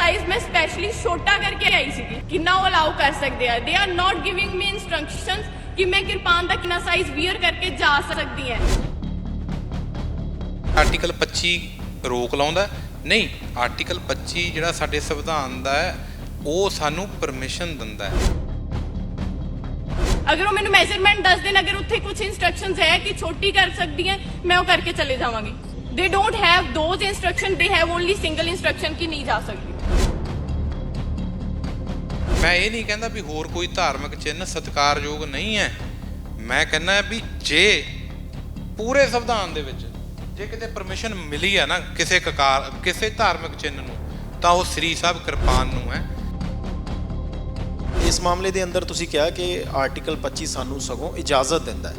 Size ਮੈਂ specially ਛੋਟਾ ਕਰਕੇ ਆਈ ਸੀਗੀ। ਕਿੰਨਾ ਉਹ ਅਲਾਉ ਕਰ ਸਕਦੇ ਆ। They are not giving me instructions ਕਿ ਮੈਂ ਕਿਰਪਾਨ ਦਾ ਕਿੰਨਾ ਸਾਈਜ਼ ਵੀਅਰ ਕਰਕੇ ਜਾ ਸਕਦੀ ਹਾਂ। ਆਰਟੀਕਲ 25 ਰੋਕ ਲਾਉਂਦਾ? ਨਹੀਂ ਆਰਟੀਕਲ 25 ਜਿਹੜਾ ਸਾਡੇ ਸੰਵਿਧਾਨ ਦਾ ਹੈ ਉਹ ਸਾਨੂੰ ਪਰਮਿਸ਼ਨ ਦਿੰਦਾ ਹੈ। ਅਗਰ ਉਹ ਮੈਨੂੰ ਮੈਜ਼ਰਮੈਂਟ ਦੱਸ ਦੇਣ ਅਗਰ ਉੱਥੇ ਕੁਝ ਇਨਸਟਰਕਸ਼ਨਸ ਹੈ ਕਿ ਛੋਟੀ ਕਰ ਸਕਦੀ ਹੈ ਮੈਂ ਉਹ ਕਰਕੇ ਚਲੇ ਜਾਵਾਂਗੀ। They don't have those instruction they have only single instruction ਕਿ ਨਹੀਂ ਜਾ ਸਕਦੀ। ਮੈਂ ਇਹ ਨਹੀਂ ਕਹਿੰਦਾ ਵੀ ਹੋਰ ਕੋਈ ਧਾਰਮਿਕ ਚਿੰਨ੍ਹ ਸਤਿਕਾਰਯੋਗ ਨਹੀਂ ਹੈ। ਮੈਂ ਕਹਿੰਦਾ ਵੀ ਜੇ ਪੂਰੇ ਸੰਵਿਧਾਨ ਦੇ ਵਿੱਚ ਜੇ ਕਿਤੇ ਪਰਮਿਸ਼ਨ ਮਿਲੀ ਹੈ ਨਾ ਕਿਸੇ ਕਕਾਰ ਕਿਸੇ ਧਾਰਮਿਕ ਚਿੰਨ੍ਹ ਨੂੰ ਤਾਂ ਉਹ ਸ੍ਰੀ ਸਾਹਿਬ ਕਿਰਪਾਨ ਨੂੰ ਹੈ। ਇਸ ਮਾਮਲੇ ਦੇ ਅੰਦਰ ਤੁਸੀਂ ਕਿਹਾ ਕਿ ਆਰਟੀਕਲ 25 ਸਾਨੂੰ ਸਗੋਂ ਇਜਾਜ਼ਤ ਦਿੰਦਾ ਹੈ।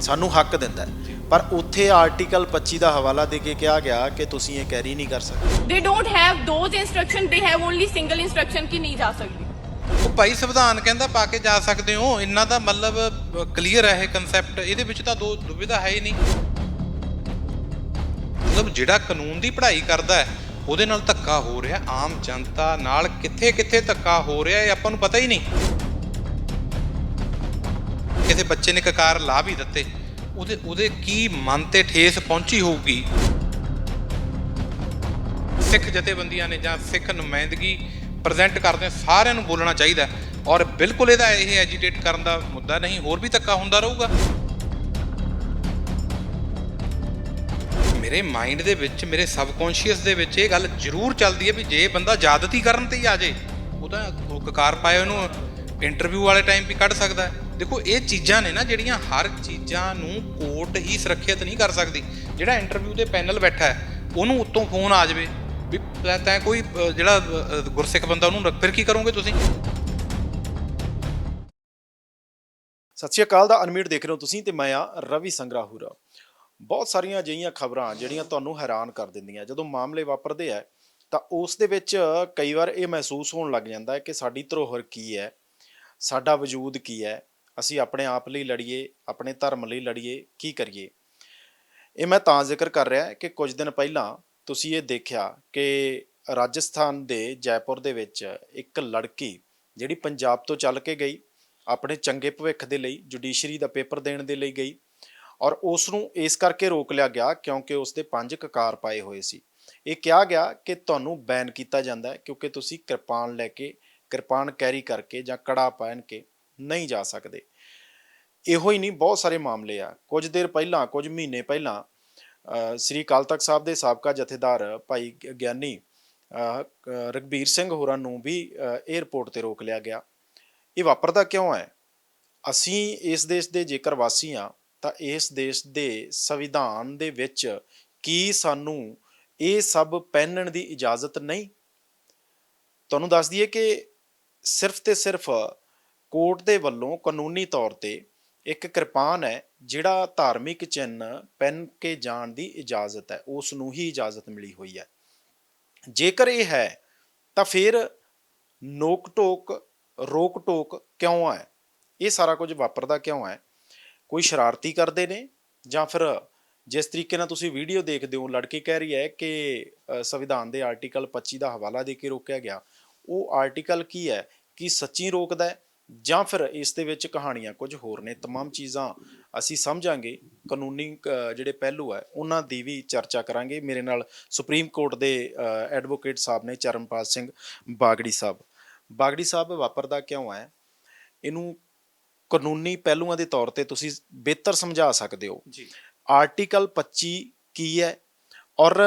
ਸਾਨੂੰ ਹੱਕ ਦਿੰਦਾ ਹੈ। ਪਰ ਉੱਥੇ ਆਰਟੀਕਲ 25 ਦਾ ਹਵਾਲਾ ਦੇ ਕੇ ਕਿਹਾ ਗਿਆ ਕਿ ਤੁਸੀਂ ਇਹ ਕੈਰੀ ਨਹੀਂ ਕਰ ਸਕਦੇ। They don't have those instruction they have only single instruction ਕਿ ਨਹੀਂ ਜਾ ਸਕਦੀ। ਉਹ ਭਾਈ ਸੰਵਿਧਾਨ ਕਹਿੰਦਾ ਪਾ ਕੇ ਜਾ ਸਕਦੇ ਹੋ। ਇੰਨਾ ਦਾ ਮਤਲਬ ਕਲੀਅਰ ਹੈ ਇਹ ਕਨਸੈਪਟ ਇਹਦੇ ਵਿੱਚ ਤਾਂ ਦੋ ਦੁਬਿਧਾ ਹੈ ਹੀ ਨਹੀਂ। ਮਤਲਬ ਜਿਹੜਾ ਕਾਨੂੰਨ ਦੀ ਪੜ੍ਹਾਈ ਕਰਦਾ ਹੈ, ਉਹਦੇ ਨਾਲ ਧੱਕਾ ਹੋ ਰਿਹਾ ਆਮ ਜਨਤਾ ਨਾਲ। ਕਿੱਥੇ ਕਿੱਥੇ ਧੱਕਾ ਹੋ ਰਿਹਾ ਇਹ ਆਪਾਂ ਨੂੰ ਪਤਾ ਹੀ ਨਹੀਂ। ਕਿਸੇ ਬੱਚੇ ਨੇ ਕਕਾਰ ਲਾ ਵੀ ਦਿੱਤੇ, ਉਹਦੇ ਉਹਦੇ ਕੀ ਮਨ ਤੇ ਠੇਸ ਪਹੁੰਚੀ ਹੋਊਗੀ? ਸਿੱਖ ਜਥੇਬੰਦੀਆਂ ਨੇ ਜਾਂ ਸਿੱਖ ਨੁਮਾਇੰਦਗੀ ਪ੍ਰੈਜ਼ੈਂਟ ਕਰਦੇ ਸਾਰਿਆਂ ਨੂੰ ਬੋਲਣਾ ਚਾਹੀਦਾ ਔਰ ਬਿਲਕੁਲ ਇਹਦਾ ਇਹ ਐਜੀਟੇਟ ਕਰਨ ਦਾ ਮੁੱਦਾ ਨਹੀਂ, ਹੋਰ ਵੀ ਧੱਕਾ ਹੁੰਦਾ ਰਹੂਗਾ। ਮੇਰੇ ਮਾਈਂਡ ਦੇ ਵਿੱਚ, ਮੇਰੇ ਸਬਕੌਂਸ਼ੀਅਸ ਦੇ ਵਿੱਚ ਇਹ ਗੱਲ ਜ਼ਰੂਰ ਚੱਲਦੀ ਹੈ ਵੀ ਜੇ ਬੰਦਾ ਜਾਦਤੀ ਕਰਨ ਤੇ ਹੀ ਆ ਜੇ, ਉਹ ਤਾਂ ਉਹ ਕਕਾਰ ਪਾਏ ਉਹਨੂੰ ਇੰਟਰਵਿਊ ਵਾਲੇ ਟਾਈਮ ਵੀ ਕੱਢ ਸਕਦਾ ਦੇਖੋ, ਇਹ ਚੀਜ਼ਾਂ ਨੇ ਨਾ ਜਿਹੜੀਆਂ ਹਰ ਚੀਜ਼ਾਂ ਨੂੰ ਕੋਰਟ ਹੀ ਸੁਰੱਖਿਅਤ ਨਹੀਂ ਕਰ ਸਕਦੀ। ਜਿਹੜਾ ਇੰਟਰਵਿਊ ਦੇ ਪੈਨਲ ਬੈਠਾ ਹੈ, ਉਹਨੂੰ ਉੱਤੋਂ ਫੋਨ ਆ ਜਾਵੇ। ਵੀ ਤੈਂ- ਕੋਈ ਜਿਹੜਾ ਗੁਰਸਿੱਖ ਬੰਦਾ ਉਹਨੂੰ ਫਿਰ ਕੀ ਕਰੋਗੇ ਤੁਸੀਂ? ਸਤਿ ਸ਼੍ਰੀ ਅਕਾਲ ਦਾ ਅਨਮਿਊਟ ਦੇਖ ਰਹੇ ਹੋ ਤੁਸੀਂ ਤੇ ਮੈਂ ਆ ਰਵੀ ਸੰਗਰਾਹੂਰਾ। ਬਹੁਤ ਸਾਰੀਆਂ ਅਜਿਹੀਆਂ ਖਬਰਾਂ ਜਿਹੜੀਆਂ ਤੁਹਾਨੂੰ ਹੈਰਾਨ ਕਰ ਦਿੰਦੀਆਂ। ਜਦੋਂ ਮਾਮਲੇ ਵਾਪਰਦੇ ਆ, ਤਾਂ ਉਸ ਦੇ ਵਿੱਚ ਕਈ ਵਾਰ ਇਹ ਮਹਿਸੂਸ ਹੋਣ ਲੱਗ ਜਾਂਦਾ ਹੈ ਕਿ ਸਾਡੀ ਧਰੋਹਰ ਕੀ ਹੈ, ਸਾਡਾ ਵਜੂਦ ਕੀ ਹੈ, ਅਸੀਂ ਆਪਣੇ ਆਪ ਲਈ ਲੜੀਏ, ਆਪਣੇ ਧਰਮ ਲਈ ਲੜੀਏ, ਕੀ ਕਰੀਏ। ਇਹ ਮੈਂ ਤਾਂ ਜ਼ਿਕਰ ਕਰ ਰਿਹਾ ਕਿ ਕੁਝ ਦਿਨ ਪਹਿਲਾਂ ਤੁਸੀਂ ਇਹ ਦੇਖਿਆ ਕਿ ਰਾਜਸਥਾਨ ਦੇ ਜੈਪੁਰ ਦੇ ਵਿੱਚ ਇੱਕ ਲੜਕੀ ਜਿਹੜੀ ਪੰਜਾਬ ਤੋਂ ਚੱਲ ਕੇ ਗਈ, ਆਪਣੇ ਚੰਗੇ ਭਵਿੱਖ ਦੇ ਲਈ, ਜੁਡੀਸ਼ਰੀ ਦਾ ਪੇਪਰ ਦੇਣ ਦੇ ਲਈ ਗਈ ਔਰ ਉਸ ਨੂੰ ਇਸ ਕਰਕੇ ਰੋਕ ਲਿਆ ਗਿਆ ਕਿਉਂਕਿ ਉਸ ਦੇ ਪੰਜ ਕਕਾਰ ਪਾਏ ਹੋਏ ਸੀ। ਇਹ ਕਿਹਾ ਗਿਆ ਕਿ ਤੁਹਾਨੂੰ ਬੈਨ ਕੀਤਾ ਜਾਂਦਾ ਹੈ ਕਿਉਂਕਿ ਤੁਸੀਂ ਕਿਰਪਾਨ ਲੈ ਕੇ, ਕਿਰਪਾਨ ਕੈਰੀ ਕਰਕੇ ਜਾਂ ਕੜਾ ਪਹਿਨ ਕੇ ਨਹੀਂ ਜਾ ਸਕਦੇ। ਇਹੋ ਹੀ ਨਹੀਂ, ਬਹੁਤ ਸਾਰੇ ਮਾਮਲੇ ਆ। ਕੁਝ ਦੇਰ ਪਹਿਲਾਂ, ਕੁਝ ਮਹੀਨੇ ਪਹਿਲਾਂ ਸ੍ਰੀ ਅਕਾਲ ਤਖਤ ਸਾਹਿਬ ਦੇ ਸਾਬਕਾ ਜਥੇਦਾਰ ਭਾਈ ਗਿਆਨੀ ਅ, ਰਘਬੀਰ ਸਿੰਘ ਹੋਰਾਂ ਨੂੰ ਵੀ ਅ, 에ਅਰਪੋਰਟ ਤੇ ਰੋਕ ਲਿਆ ਗਿਆ। ਇਹ ਵਾਪਰਦਾ ਕਿਉਂ ਹੈ? ਅਸੀਂ ਇਸ ਦੇਸ਼ ਦੇ ਜੇਕਰ ਵਾਸੀ ਆ ਤਾਂ ਇਸ ਦੇਸ਼ ਦੇ ਸੰਵਿਧਾਨ ਦੇ ਵਿੱਚ ਕੀ ਸਾਨੂੰ ਇਹ ਸਭ ਪਹਿਨਣ ਦੀ ਇਜਾਜ਼ਤ ਨਹੀਂ? ਤੁਹਾਨੂੰ ਦੱਸ ਦਈਏ ਕਿ ਸਿਰਫ ਤੇ ਸਿਰਫ ਕੋਰਟ ਦੇ ਵੱਲੋਂ ਕਾਨੂੰਨੀ ਤੌਰ ਤੇ ਇੱਕ ਕਿਰਪਾਨ ਹੈ, ਜਿਹੜਾ ਧਾਰਮਿਕ ਚਿੰਨ੍ਹ ਪਹਿਨ ਕੇ ਜਾਣ ਦੀ ਇਜਾਜ਼ਤ ਹੈ ਉਸ ਨੂੰ ਹੀ ਇਜਾਜ਼ਤ ਮਿਲੀ ਹੋਈ ਹੈ। ਜੇਕਰ ਇਹ ਹੈ, ਤਾਂ ਫਿਰ ਨੋਕ ਟੋਕ ਰੋਕ ਟੋਕ ਕਿਉਂ ਹੈ? ਇਹ ਸਾਰਾ ਕੁਝ ਵਾਪਰਦਾ ਕਿਉਂ ਹੈ? ਕੋਈ ਸ਼ਰਾਰਤੀ ਕਰਦੇ ਨੇ? ਜਾਂ ਫਿਰ ਜਿਸ ਤਰੀਕੇ ਨਾਲ ਤੁਸੀਂ ਵੀਡੀਓ ਦੇਖਦੇ ਹੋ, ਲੜਕੀ ਕਹਿ ਰਹੀ ਹੈ ਕਿ ਸੰਵਿਧਾਨ ਦੇ ਆਰਟੀਕਲ 25 ਦਾ ਹਵਾਲਾ ਦੇ ਕੇ ਰੋਕਿਆ ਗਿਆ। ਉਹ ਆਰਟੀਕਲ ਕੀ ਹੈ? ਕਿ ਸੱਚੀ ਰੋਕਦਾ ਹੈ? ਜਾਂ ਫਿਰ ਇਸ ਦੇ ਵਿੱਚ ਕਹਾਣੀਆਂ ਕੁਝ ਹੋਰ ਨੇ तमाम ਚੀਜ਼ਾਂ ਅਸੀਂ ਸਮਝਾਂਗੇ ਕਾਨੂੰਨੀ ਅ, ਜਿਹੜੇ ਪਹਿਲੂ ਹੈ ਉਹਨਾਂ ਦੀ ਵੀ ਚਰਚਾ ਕਰਾਂਗੇ ਮੇਰੇ ਨਾਲ ਸੁਪਰੀਮ ਕੋਰਟ ਦੇ ਐਡਵੋਕੇਟ ਸਾਹਿਬ ਨੇ ਚਰਨਪਾਲ ਸਿੰਘ ਬਾਗੜੀ ਸਾਹਿਬ ਬਾਗੜੀ ਸਾਹਿਬ ਵਾਪਰਦਾ ਕਿਉਂ ਹੈ ਇਹਨੂੰ ਕਾਨੂੰਨੀ ਪਹਿਲੂਆਂ ਦੇ ਤੌਰ ਤੇ ਤੁਸੀਂ ਬਿਹਤਰ ਸਮਝਾ ਸਕਦੇ ਹੋ ਜੀ ਆਰਟੀਕਲ 25 ਕੀ ਹੈ ਔਰ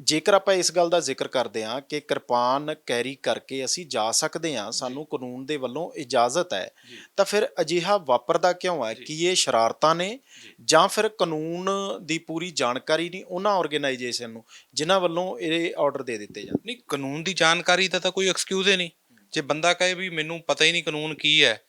ਜੇਕਰ ਆਪਾਂ ਇਸ ਗੱਲ ਦਾ ਜ਼ਿਕਰ ਕਰਦੇ ਹਾਂ ਕਿ ਕਿਰਪਾਨ ਕੈਰੀ ਕਰਕੇ ਅਸੀਂ ਜਾ ਸਕਦੇ ਹਾਂ ਸਾਨੂੰ ਕਾਨੂੰਨ ਦੇ ਵੱਲੋਂ ਇਜਾਜ਼ਤ ਹੈ। ਤਾਂ ਫਿਰ ਅਜਿਹਾ ਵਾਪਰਦਾ ਕਿਉਂ ਹੈ। ਕਿ ਇਹ ਸ਼ਰਾਰਤਾਂ ਨੇ ਜੀ। ਫਿਰ ਕਾਨੂੰਨ ਦੀ ਪੂਰੀ ਜਾਣਕਾਰੀ ਨਹੀਂ ਉਹਨਾਂ ਆਰਗੇਨਾਈਜੇਸ਼ਨ ਨੂੰ ਜਿਨ੍ਹਾਂ ਵੱਲੋਂ ਇਹ ਆਰਡਰ ਦੇ ਦਿੱਤੇ ਜਾਂਦੇ ਨਹੀਂ ਕਾਨੂੰਨ ਦੀ ਜਾਣਕਾਰੀ ਦਾ ਤਾਂ ਕੋਈ ਐਕਸਕਿਊਜ਼ ਹੀ ਨਹੀਂ ਜੇ ਬੰਦਾ ਕਹੇ ਵੀ ਮੈਨੂੰ ਪਤਾ ਹੀ ਨਹੀਂ ਕਾਨੂੰਨ ਕੀ ਹੈ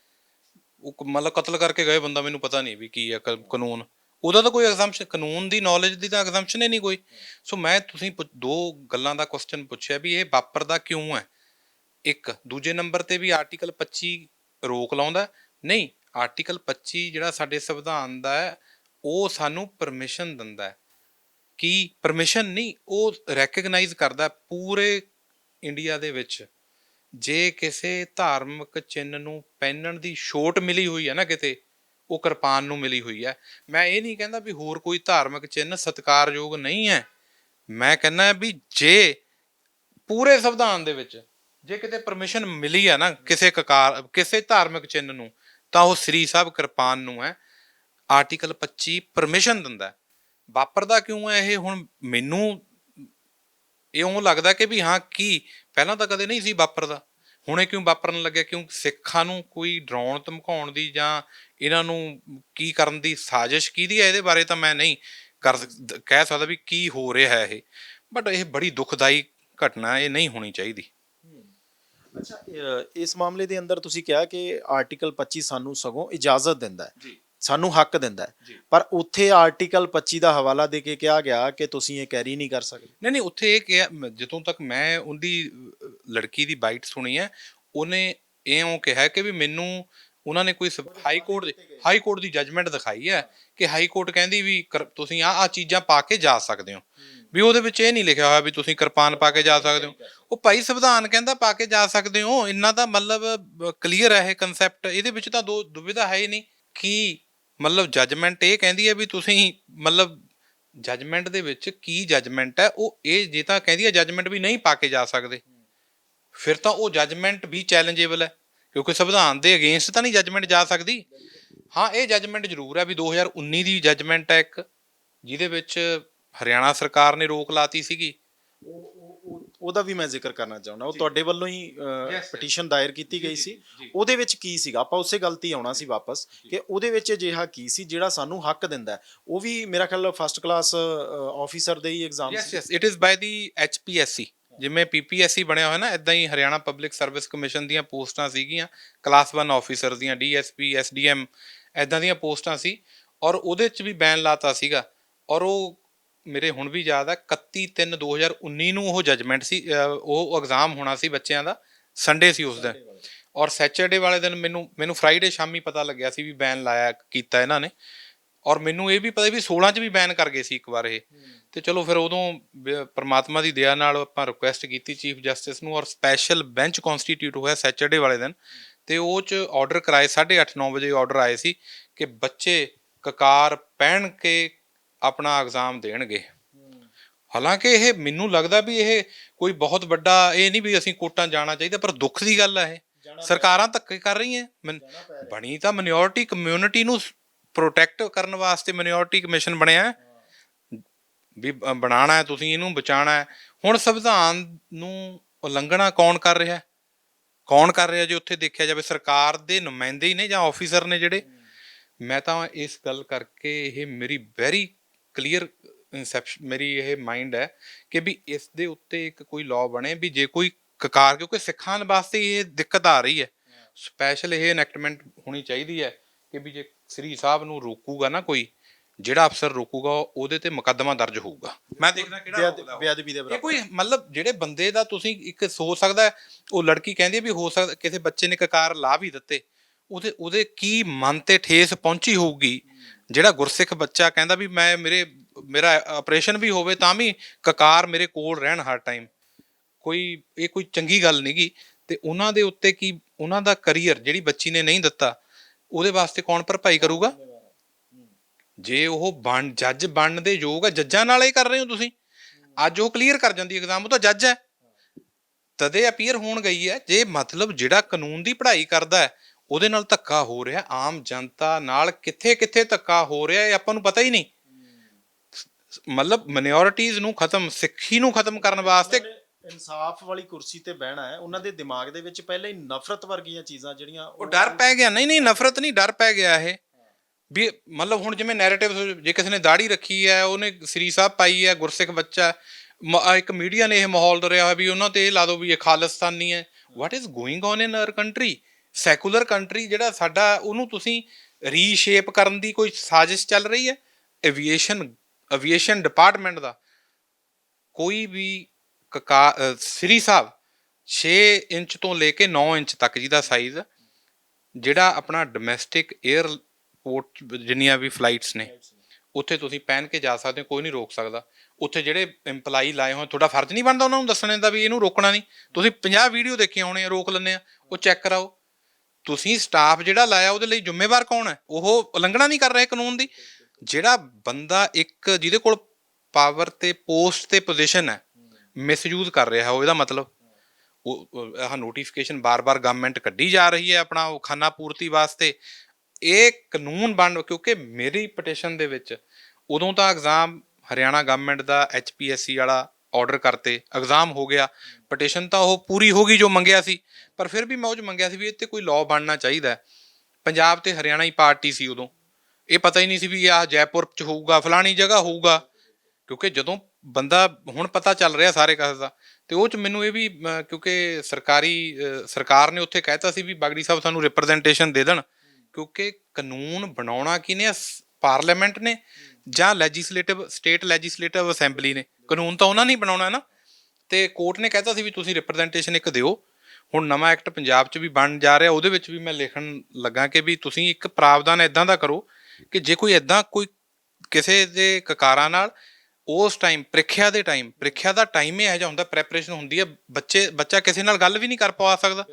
ਉਹ ਮਤਲਬ ਕਤਲ ਕਰਕੇ ਗਏ ਬੰਦਾ ਮੈਨੂੰ ਪਤਾ ਨਹੀਂ ਵੀ ਕੀ ਹੈ ਕਾਨੂੰਨ ਉਹਦਾ ਤਾਂ ਕੋਈ ਐਗਜ਼ੈਂਪਸ਼ਨ ਕਾਨੂੰਨ ਦੀ ਨੌਲੇਜ ਦੀ ਤਾਂ ਐਗਜ਼ੈਂਪਸ਼ਨ ਹੀ ਨਹੀਂ ਕੋਈ। ਸੋ ਮੈਂ, ਤੁਸੀਂ ਪੁੱਛ- ਦੋ ਗੱਲਾਂ ਦਾ ਕੁਐਸਚਨ ਪੁੱਛਿਆ ਵੀ ਇਹ ਵਾਪਰਦਾ ਕਿਉਂ ਹੈ? ਇੱਕ, ਦੂਜੇ ਨੰਬਰ ਤੇ ਵੀ ਆਰਟੀਕਲ 25 ਰੋਕ ਲਾਉਂਦਾ। ਨਹੀਂ ਆਰਟੀਕਲ 25 ਜਿਹੜਾ ਸਾਡੇ ਸੰਵਿਧਾਨ ਦਾ ਹੈ, ਉਹ ਸਾਨੂੰ ਪਰਮਿਸ਼ਨ ਦਿੰਦਾ ਹੈ। ਕੀ ਪਰਮਿਸ਼ਨ ਨਹੀਂ, ਉਹ ਰੈਕਗਨਾਈਜ਼ ਕਰਦਾ ਪੂਰੇ ਇੰਡੀਆ ਦੇ ਵਿੱਚ। ਜੇ ਕਿਸੇ ਧਾਰਮਿਕ ਚਿੰਨ੍ਹ ਨੂੰ ਪਹਿਨਣ ਦੀ ਛੋਟ ਮਿਲੀ ਹੋਈ ਹੈ ਨਾ ਕਿਤੇ ਉਹ ਕਿਰਪਾਨ ਨੂੰ ਮਿਲੀ ਹੋਈ ਹੈ। ਮੈਂ ਇਹ ਨਹੀਂ ਕਹਿੰਦਾ ਵੀ ਹੋਰ ਕੋਈ ਧਾਰਮਿਕ ਚਿੰਨ੍ਹ ਸਤਿਕਾਰਯੋਗ ਨਹੀਂ ਹੈ। ਮੈਂ ਕਹਿੰਦਾ ਵੀ ਜੇ ਪੂਰੇ ਸੰਵਿਧਾਨ ਦੇ ਵਿੱਚ ਜੇ ਕਿਤੇ ਪਰਮਿਸ਼ਨ ਮਿਲੀ ਹੈ ਨਾ ਕਿਸੇ ਕਕਾਰ, ਕਿਸੇ ਧਾਰਮਿਕ ਚਿੰਨ੍ਹ ਨੂੰ, ਤਾਂ ਉਹ ਸ੍ਰੀ ਸਾਹਿਬ ਕਿਰਪਾਨ ਨੂੰ ਹੈ। ਆਰਟੀਕਲ 25 ਪਰਮਿਸ਼ਨ ਦਿੰਦਾ ਵਾਪਰਦਾ ਕਿਉਂ ਹੈ ਇਹ? ਹੁਣ ਮੈਨੂੰ ਇਉਂ ਲੱਗਦਾ ਕਿ ਵੀ ਹਾਂ, ਕੀ? ਪਹਿਲਾਂ ਤਾਂ ਕਦੇ ਨਹੀਂ ਸੀ ਵਾਪਰਦਾ। ਹੁਣੇ ਕਿਉਂ ਵਾਪਰਨ ਲੱਗਿਆ? ਕਿਉਂ ਸਿੱਖਾਂ ਨੂੰ ਕੋਈ ਡਰਾਉਣ ਧਮਕਾਉਣ ਦੀ ਜਾਂ ਇਹਨਾਂ ਨੂੰ ਕੀ ਕਰਨ ਦੀ ਸਾਜ਼ਿਸ਼ ਕੀਦੀ ਹੈ? ਇਹਦੇ ਬਾਰੇ ਤਾਂ ਮੈਂ ਨਹੀਂ ਕਰ ਕਹਿ ਸਕਦਾ ਵੀ ਕੀ ਹੋ ਰਿਹਾ ਹੈ ਇਹ। ਬਟ ਇਹ ਬੜੀ ਦੁਖਦਾਈ ਘਟਨਾ ਇਹ ਨਹੀਂ ਹੋਣੀ ਚਾਹੀਦੀ। ਅੱਛਾ ਇਸ ਮਾਮਲੇ ਦੇ ਅੰਦਰ ਤੁਸੀਂ ਕਿਹਾ ਕਿ ਆਰਟੀਕਲ 25 ਸਾਨੂੰ ਸਗੋਂ ਇਜਾਜ਼ਤ ਦਿੰਦਾ ਹੈ। ਸਾਨੂੰ ਹੱਕ ਦਿੰਦਾ ਹੈ। ਪਰ ਉੱਥੇ ਆਰਟੀਕਲ 25 ਦਾ ਹਵਾਲਾ ਦੇ ਕੇ ਕਿਹਾ ਗਿਆ ਕਿ ਤੁਸੀਂ ਇਹ ਕੈਰੀ ਨਹੀਂ ਕਰ ਸਕਦੇ। ਨਹੀਂ ਨਹੀਂ ਉੱਥੇ ਇਹ ਕਿਹਾ ਮ- ਜਦੋਂ ਤੱਕ ਮੈਂ ਉਹਦੀ ਲੜਕੀ ਦੀ ਬਾਈਟ ਸੁਣੀ ਹੈ ਉਹਨੇ ਇਉਂ ਕਿਹਾ ਕਿ ਵੀ ਮੈਨੂੰ ਉਹਨਾਂ ਨੇ ਕੋਈ ਹਾਈ ਕੋਰਟ ਦੀ ਹਾਈ ਕੋਰਟ ਦੀ ਜੱਜਮੈਂਟ ਦਿਖਾਈ ਹੈ ਕਿ ਹਾਈ ਕੋਰਟ ਕਹਿੰਦੀ ਵੀ ਤੁਸੀਂ ਆ ਆ ਚੀਜ਼ਾਂ ਪਾ ਕੇ ਜਾ ਸਕਦੇ ਹੋ। ਵੀ ਉਹਦੇ ਵਿੱਚ ਇਹ ਨਹੀਂ ਲਿਖਿਆ ਹੋਇਆ ਵੀ ਤੁਸੀਂ ਕਿਰਪਾਨ ਪਾ ਕੇ ਜਾ ਸਕਦੇ ਹੋ। ਉਹ ਭਾਈ ਸੰਵਿਧਾਨ ਕਹਿੰਦਾ ਪਾ ਕੇ ਜਾ ਸਕਦੇ ਹੋ ਇੰਨਾ ਤਾਂ ਮਤਲਬ ਕਲੀਅਰ ਹੈ ਇਹ ਕਨਸੈਪਟ ਇਹਦੇ ਵਿੱਚ ਤਾਂ ਦੋ ਦੁਵਿਧਾ ਹੈ ਹੀ ਨਹੀਂ। ਕੀ ਮਤਲਬ ਜੱਜਮੈਂਟ ਇਹ ਕਹਿੰਦੀ ਹੈ ਵੀ ਤੁਸੀਂ ਮਤਲਬ ਜੱਜਮੈਂਟ ਦੇ ਵਿੱਚ ਕੀ ਜੱਜਮੈਂਟ ਹੈ, ਉਹ ਇਹ ਜੇ ਤਾਂ ਕਹਿੰਦੀ ਹੈ ਜੱਜਮੈਂਟ ਵੀ ਨਹੀਂ ਪਾ ਕੇ ਜਾ ਸਕਦੇ। ਫਿਰ ਤਾਂ ਉਹ ਜੱਜਮੈਂਟ ਵੀ ਚੈਲੰਜੇਬਲ ਹੈ, ਕਿਉਂਕਿ ਸੰਵਿਧਾਨ ਦੇ ਅਗੇਂਸਟ ਤਾਂ ਨਹੀਂ ਜੱਜਮੈਂਟ ਜਾ ਸਕਦੀ। ਹਾਂ, ਇਹ ਜੱਜਮੈਂਟ ਜ਼ਰੂਰ ਹੈ ਵੀ 2019 ਦੀ ਜੱਜਮੈਂਟ ਹੈ ਇੱਕ, ਜਿਹਦੇ ਵਿੱਚ ਹਰਿਆਣਾ ਸਰਕਾਰ ਨੇ ਰੋਕ ਲਾਤੀ ਸੀਗੀ। ਉਹਦਾ ਵੀ ਮੈਂ ਜ਼ਿਕਰ ਕਰਨਾ ਚਾਹੁੰਦਾ। ਉਹ ਤੁਹਾਡੇ ਵੱਲੋਂ ਹੀ. ਪਟੀਸ਼ਨ ਦਾਇਰ ਕੀਤੀ ਗਈ ਸੀ। ਉਹਦੇ ਵਿੱਚ ਕੀ ਸੀਗਾ? ਆਪਾਂ ਉਸੇ ਗਲਤੀ ਆਉਣਾ ਸੀ ਵਾਪਸ ਕਿ ਉਹਦੇ ਵਿੱਚ ਅਜਿਹਾ ਕੀ ਸੀ ਜਿਹੜਾ ਸਾਨੂੰ ਹੱਕ ਦਿੰਦਾ? ਉਹ ਵੀ ਮੇਰਾ ਖਿਆਲ ਫਸਟ ਕਲਾਸ ਆਫੀਸਰ ਦੇ ਹੀ exam yes yes it is by the HPSC ਜਿਵੇਂ ਪੀਪੀਐਸਸੀ ਬਣਿਆ ਹੋਇਆ ਨਾ ਇਦਾਂ ਹੀ ਹਰਿਆਣਾ ਪਬਲਿਕ ਸਰਵਿਸ ਕਮਿਸ਼ਨ ਦੀਆਂ ਪੋਸਟਾਂ ਸੀਗੀਆਂ। ਕਲਾਸ 1 ਆਫੀਸਰ ਦੀਆਂ ਡੀਐਸਪੀ ਐਸਡੀਐਮ ਇਦਾਂ ਦੀਆਂ ਪੋਸਟਾਂ ਸੀ। ਔਰ ਉਹਦੇ 'ਚ ਵੀ ਬੈਨ ਲਾਤਾ ਸੀਗਾ। ਔਰ ਉਹ ਮੇਰੇ ਹੁਣ ਵੀ ਯਾਦ ਹੈ 31 3 2019 ਨੂੰ ਉਹ ਜਜਮੈਂਟ ਸੀ ਉਹ ਐਗਜ਼ਾਮ ਹੋਣਾ ਸੀ ਬੱਚਿਆਂ ਦਾ ਸੰਡੇ ਸੀ ਉਸ ਦਿਨ। ਔਰ ਸੈਚਰਡੇ ਵਾਲੇ ਦਿਨ ਮੈਨੂੰ ਮੈਨੂੰ ਫਰਾਈਡੇ ਸ਼ਾਮੀ ਪਤਾ ਲੱਗਿਆ ਸੀ ਵੀ ਬੈਨ ਲਾਇਆ, ਕੀਤਾ ਇਹਨਾਂ ਨੇ। ਔਰ ਮੈਨੂੰ ਇਹ ਵੀ ਪਤਾ ਵੀ 16 ਚ ਵੀ ਬੈਨ ਕਰ ਗਏ ਸੀ ਇੱਕ ਵਾਰ ਇਹ। ਤੇ ਚਲੋ ਫਿਰ ਉਦੋਂ ਬ- ਪ੍ਰਮਾਤਮਾ ਦੀ ਦਇਆ ਨਾਲ ਆਪਾਂ ਰਿਕੁਐਸਟ ਕੀਤੀ ਚੀਫ ਜਸਟਿਸ ਨੂੰ ਔਰ ਸਪੈਸ਼ਲ ਬੈਂਚ ਕਨਸਟੀਟਿਊਟ ਹੋਇਆ ਸੈਚਰਡੇ ਵਾਲੇ ਦਿਨ। ਤੇ ਉਹ ਚ ਆਰਡਰ ਕਰਾਏ 8:30 9 ਵਜੇ ਆਰਡਰ ਆਏ ਸੀ ਕਿ ਬੱਚੇ ਕਕਾਰ ਪਹਿਨ ਕੇ ਆਪਣਾ ਐਗਜ਼ਾਮ ਦੇਣਗੇ। ਹਾਲਾਂਕਿ ਇਹ ਮੈਨੂੰ ਲੱਗਦਾ ਵੀ ਇਹ ਕੋਈ ਬਹੁਤ ਵੱਡਾ ਇਹ ਨਹੀਂ ਵੀ ਅਸੀਂ ਕੋਟਾਂ ਜਾਣਾ ਚਾਹੀਦਾ ਪਰ ਦੁੱਖ ਦੀ ਗੱਲ ਹੈ ਇਹ। ਸਰਕਾਰਾਂ ਧੱਕੇ ਕਰ ਰਹੀਆਂ। ਮਨ- ਬਣੀ ਤਾਂ ਮਿਨੋਰਿਟੀ ਕਮਿਊਨਿਟੀ ਨੂੰ ਪ੍ਰੋਟੈਕਟ ਕਰਨ ਵਾਸਤੇ ਮਿਨੋਰਿਟੀ ਕਮਿਸ਼ਨ ਬਣਿਆ। ਵੀ ਬ- ਬਣਾਉਣਾ ਹੈ ਤੁਸੀਂ ਇਹਨੂੰ ਬਚਾਉਣਾ ਹੈ। ਹੁਣ ਸੰਵਿਧਾਨ ਨੂੰ ਉਲੰਘਣਾ ਕੌਣ ਕਰ ਰਿਹਾ ਹੈ? ਕੌਣ ਕਰ ਰਿਹਾ ਜੇ ਉੱਥੇ ਦੇਖਿਆ ਜਾਵੇ ਸਰਕਾਰ ਦੇ ਨੁਮਾਇੰਦੇ ਹੀ ਨੇ ਜਾਂ ਆਫੀਸਰ ਨੇ ਜਿਹੜੇ? ਮੈਂ ਤਾਂ ਇਸ ਗੱਲ ਕਰਕੇ ਇਹ ਮੇਰੀ ਵੈਰੀ ਕਲੀਅਰ ਇਨਸੈਪਸ਼ਨ ਮੇਰੀ ਇਹ ਮਾਈਂਡ ਹੈ ਕਿ ਵੀ ਇਸ ਦੇ ਉੱਤੇ ਇੱਕ ਕੋਈ ਲਾਅ ਬਣੇ ਵੀ ਜੇ ਕੋਈ ਕਕਾਰ ਕਿਉਂਕਿ ਸਿੱਖਾਂ ਵਾਸਤੇ ਇਹ ਦਿੱਕਤ ਆ ਰਹੀ ਹੈ। ਸਪੈਸ਼ਲ ਇਹ ਇਨੈਕਟਮੈਂਟ ਹੋਣੀ ਚਾਹੀਦੀ ਹੈ ਕਿ ਵੀ ਜੇ ਸ੍ਰੀ ਸਾਹਿਬ ਨੂੰ ਰੋਕੂਗਾ ਨਾ ਕੋਈ ਜਿਹੜਾ ਅਫਸਰ ਰੋਕੂਗਾ ਉਹਦੇ ਤੇ ਮੁਕੱਦਮਾ ਦਰਜ ਹੋਊਗਾ। ਮੈਂ ਦੇਖਦਾ ਕਿਹੜਾ। ਬੇਅਦਬੀ ਦੇ ਇਹ ਬਰਾਬਰ। ਕੋਈ ਮਤਲਬ ਜਿਹੜੇ ਬੰਦੇ ਦਾ ਤੁਸੀਂ ਇੱਕ ਸੋਚ ਸਕਦਾ ਉਹ ਲੜਕੀ ਕਹਿੰਦੀ ਹੈ ਵੀ ਹੋ ਸਕਦਾ ਕਿਸੇ ਬੱਚੇ ਨੇ ਕਕਾਰ ਲਾ ਵੀ ਦਿੱਤੇ ਉਹਦੇ ਉਹਦੇ ਕੀ ਮਨ ਤੇ ਠੇਸ ਪਹੁੰਚੀ ਹੋਊਗੀ? ਜਿਹੜਾ ਗੁਰਸਿੱਖ ਬੱਚਾ ਕਹਿੰਦਾ ਵੀ ਮੈਂ ਮੇਰੇ, ਮੇਰਾ ਆਪਰੇਸ਼ਨ ਵੀ ਹੋਵੇ ਤਾਂ ਵੀ ਕਕਾਰ ਮੇਰੇ ਕੋਲ ਰਹਿਣ ਹਰ ਟਾਈਮ ਕੋਈ, ਇਹ ਕੋਈ ਚੰਗੀ ਗੱਲ ਨਹੀਂਗੀ ਤੇ ਉਹਨਾਂ ਦੇ ਉੱਤੇ ਕੀ, ਉਹਨਾਂ ਦਾ ਕੈਰੀਅਰ ਜਿਹੜੀ ਬੱਚੀ ਨੇ ਨਹੀਂ ਦਿੱਤਾ, ਉਹਦੇ ਵਾਸਤੇ ਕੌਣ ਭਰਪਾਈ ਕਰੂਗਾ? ਜੇ ਉਹ ਬਣ, ਜੱਜ ਬਣਨ ਦੇ ਯੋਗ ਹੈ ਜੱਜਾਂ ਨਾਲ ਹੀ ਕਰ ਰਹੇ ਹੋ ਤੁਸੀਂ। ਅੱਜ ਉਹ ਕਲੀਅਰ ਕਰ ਜਾਂਦੀ ਐਗਜ਼ਾਮ ਉਹ ਤਾਂ ਜੱਜ ਹੈ। ਤਦੇ ਅਪੀਅਰ ਹੋਣ ਗਈ ਹੈ। ਜੇ ਮਤਲਬ ਜਿਹੜਾ ਕਾਨੂੰਨ ਦੀ ਪੜ੍ਹਾਈ ਕਰਦਾ ਹੈ ਉਹਦੇ ਨਾਲ ਧੱਕਾ ਹੋ ਰਿਹਾ ਆਮ ਜਨਤਾ ਨਾਲ ਕਿੱਥੇ ਕਿੱਥੇ ਧੱਕਾ ਹੋ ਰਿਹਾ ਇਹ ਆਪਾਂ ਨੂੰ ਪਤਾ ਹੀ ਨਹੀਂ। ਮਤਲਬ ਮਿਨੋਰਿਟੀਜ਼ ਨੂੰ ਖਤਮ ਸਿੱਖੀ ਨੂੰ ਖਤਮ ਕਰਨ ਵਾਸਤੇ ਇਨਸਾਫ ਵਾਲੀ ਕੁਰਸੀ ਤੇ ਬਹਿਣਾ ਹੈ ਉਹਨਾਂ ਦੇ ਦਿਮਾਗ ਦੇ ਵਿੱਚ ਪਹਿਲਾਂ ਹੀ ਨਫ਼ਰਤ ਵਰਗੀਆਂ ਚੀਜ਼ਾਂ ਜਿਹੜੀਆਂ ਉਹ ਡਰ ਪੈ ਗਿਆ। ਨਹੀਂ ਨਹੀਂ ਨਫ਼ਰਤ ਨਹੀਂ ਡਰ ਪੈ ਗਿਆ ਇਹ। ਵੀ ਮਤਲਬ ਹੁਣ ਜਿਵੇਂ ਨੈਰੇਟਿਵ ਜੇ ਕਿਸੇ ਨੇ ਦਾੜੀ ਰੱਖੀ ਹੈ ਉਹਨੇ ਸ੍ਰੀ ਸਾਹਿਬ ਪਾਈ ਹੈ ਗੁਰਸਿੱਖ ਬੱਚਾ ਇੱਕ ਮੀਡੀਆ ਨੇ ਇਹ ਮਾਹੌਲ ਦਰਿਆ ਹੋਇਆ ਵੀ ਉਹਨਾਂ ਤੇ ਇਹ ਲਾ ਦੋ ਵੀ ਇਹ ਖਾਲਿਸਤਾਨੀ ਹੈ। What is going on in our country secular country ਜਿਹੜਾ ਸਾਡਾ ਉਹਨੂੰ ਤੁਸੀਂ ਰੀਸ਼ੇਪ ਕਰਨ ਦੀ ਕੋਈ ਸਾਜ਼ਿਸ਼ ਚੱਲ ਰਹੀ ਹੈ? ਐਵੀਏਸ਼ਨ ਐਵੀਏਸ਼ਨ ਡਿਪਾਰਟਮੈਂਟ ਦਾ ਕੋਈ ਵੀ ਕਕਾ ਸ੍ਰੀ ਸਾਹਿਬ 6 ਇੰਚ ਤੋਂ ਲੈ ਕੇ 9 ਇੰਚ ਤੱਕ ਜਿਹਦਾ ਸਾਈਜ਼ ਜਿਹੜਾ ਆਪਣਾ ਡੋਮੈਸਟਿਕ 에ਅਰਪੋਰਟ ਜਿੰਨੀਆਂ ਵੀ ਫਲਾਈਟਸ ਨੇ ਉੱਥੇ ਤੁਸੀਂ ਪਹਿਨ ਕੇ ਜਾ ਸਕਦੇ ਹੋ ਕੋਈ ਨਹੀਂ ਰੋਕ ਸਕਦਾ। ਉੱਥੇ ਜਿਹੜੇ EMPLOYE ਲਾਏ ਹੋਏ ਤੁਹਾਡਾ ਫਰਜ਼ ਨਹੀਂ ਬਣਦਾ ਉਹਨਾਂ ਨੂੰ ਦੱਸਣੇ ਦਾ ਵੀ ਇਹਨੂੰ ਰੋਕਣਾ ਨਹੀਂ। ਤੁਸੀਂ 50 ਵੀਡੀਓ ਦੇਖੀਆਂ ਹੋਣੀਆਂ ਰੋਕ ਲੈਂਦੇ ਆ ਉਹ ਚੈੱਕ ਕਰਾਓ। ਤੁਸੀਂ ਸਟਾਫ ਜਿਹੜਾ ਲਾਇਆ ਉਹਦੇ ਲਈ ਜ਼ਿੰਮੇਵਾਰ ਕੌਣ ਹੈ? ਉਹ ਉਲੰਘਣਾ ਨਹੀਂ ਕਰ ਰਹੇ ਕਾਨੂੰਨ ਦੀ? ਜਿਹੜਾ ਬੰਦਾ ਇੱਕ ਜਿਹਦੇ ਕੋਲ ਪਾਵਰ ਤੇ ਪੋਸਟ ਤੇ ਪੋਜੀਸ਼ਨ ਹੈ ਮਿਸਯੂਜ਼ ਕਰ ਰਿਹਾ ਉਹ ਇਹਦਾ ਮਤਲਬ। ਉਹ ਆਹ ਨੋਟੀਫਿਕੇਸ਼ਨ ਬਾਰ-ਬਾਰ ਗਵਰਨਮੈਂਟ ਕੱਢੀ ਜਾ ਰਹੀ ਹੈ ਆਪਣਾ ਉਹ ਖਾਨਾ ਪੂਰਤੀ ਵਾਸਤੇ। ਇਹ ਕਾਨੂੰਨ ਬਣ, ਕਿਉਂਕਿ ਮੇਰੀ ਪਟੀਸ਼ਨ ਦੇ ਵਿੱਚ ਉਦੋਂ ਤਾਂ ਐਗਜ਼ਾਮ ਹਰਿਆਣਾ ਗਵਰਨਮੈਂਟ ਦਾ ਐਚਪੀਐਸਸੀ ਵਾਲਾ ਆਰਡਰ ਕਰਤੇ ਐਗਜ਼ਾਮ ਹੋ ਗਿਆ ਪਟੀਸ਼ਨ ਤਾਂ ਉਹ ਪੂਰੀ ਹੋ ਗਈ ਜੋ ਮੰਗਿਆ ਸੀ, ਪਰ ਫਿਰ ਵੀ ਮੈਂ ਉਹ 'ਚ ਮੰਗਿਆ ਸੀ ਵੀ ਇਹ ਤੇ ਕੋਈ ਲਾਅ ਬਣਨਾ ਚਾਹੀਦਾ ਪੰਜਾਬ ਤੇ ਹਰਿਆਣਾ ਹੀ ਪਾਰਟੀ ਸੀ ਉਦੋਂ। ਇਹ ਪਤਾ ਹੀ ਨਹੀਂ ਸੀ ਵੀ ਆਹ ਜੈਪੁਰ 'ਚ ਹੋਊਗਾ, ਫਲਾਣੀ ਜਗ੍ਹਾ ਹੋਊਗਾ, ਕਿਉਂਕਿ ਜਦੋਂ ਬੰਦਾ ਹੁਣ ਪਤਾ ਚੱਲ ਰਿਹਾ ਸਾਰੇ ਕਾਸ ਦਾ, ਤੇ ਉਹ ਚ ਮੈਨੂੰ ਇਹ ਵੀ ਕਿਉਂਕਿ ਸਰਕਾਰੀ ਸਰਕਾਰ ਨੇ ਉੱਥੇ ਕਹਿਤਾ ਸੀ ਵੀ ਬਾਗੜੀ ਸਾਹਿਬ ਸਾਨੂੰ ਰਿਪਰੈਜ਼ੈਂਟੇਸ਼ਨ ਦੇ ਦੇਣ, ਕਿਉਂਕਿ ਕਾਨੂੰਨ ਬਣਾਉਣਾ ਕਿਨੇ ਆ? ਪਾਰਲੀਮੈਂਟ ਨੇ। ਜਾਂ ਲੈਜਿਸਲੇਟਿਵ ਸਟੇਟ ਲੈਜਿਸਲੇਟਿਵ ਅਸੈਂਬਲੀ ਨੇ। ਕਾਨੂੰਨ ਤਾਂ ਉਹਨਾਂ ਨੇ ਬਣਾਉਣਾ ਹੈ ਨਾ। ਤੇ ਕੋਰਟ ਨੇ ਕਹਿਤਾ ਸੀ ਵੀ ਤੁਸੀਂ ਰਿਪਰੈਜ਼ੈਂਟੇਸ਼ਨ ਇੱਕ ਦਿਓ। ਹੁਣ ਨਵਾਂ ਐਕਟ ਪੰਜਾਬ 'ਚ ਵੀ ਬਣ ਜਾ ਰਿਹਾ, ਉਹਦੇ ਵਿੱਚ ਵੀ ਮੈਂ ਲਿਖਣ ਲੱਗਾ ਕਿ ਵੀ ਤੁਸੀਂ ਇੱਕ ਪ੍ਰਾਵਧਾਨ ਇਦਾਂ ਦਾ ਕਰੋ ਕਿ ਜੇ ਕੋਈ ਇਦਾਂ ਕੋਈ ਕਿਸੇ ਦੇ ਕਕਾਰਾਂ ਨਾਲ ਉਸ ਟਾਈਮ ਪ੍ਰੀਖਿਆ ਦੇ ਟਾਈਮ ਪ੍ਰੀਖਿਆ ਦਾ ਟਾਈਮ ਹੀ ਇਹੋ ਜਿਹਾ ਹੁੰਦਾ ਪ੍ਰੈਪਰੇਸ਼ਨ ਹੁੰਦੀ ਹੈ, ਬੱਚੇ, ਬੱਚਾ ਕਿਸੇ ਨਾਲ ਗੱਲ ਵੀ ਨਹੀਂ ਕਰ ਪਾ ਸਕਦਾ।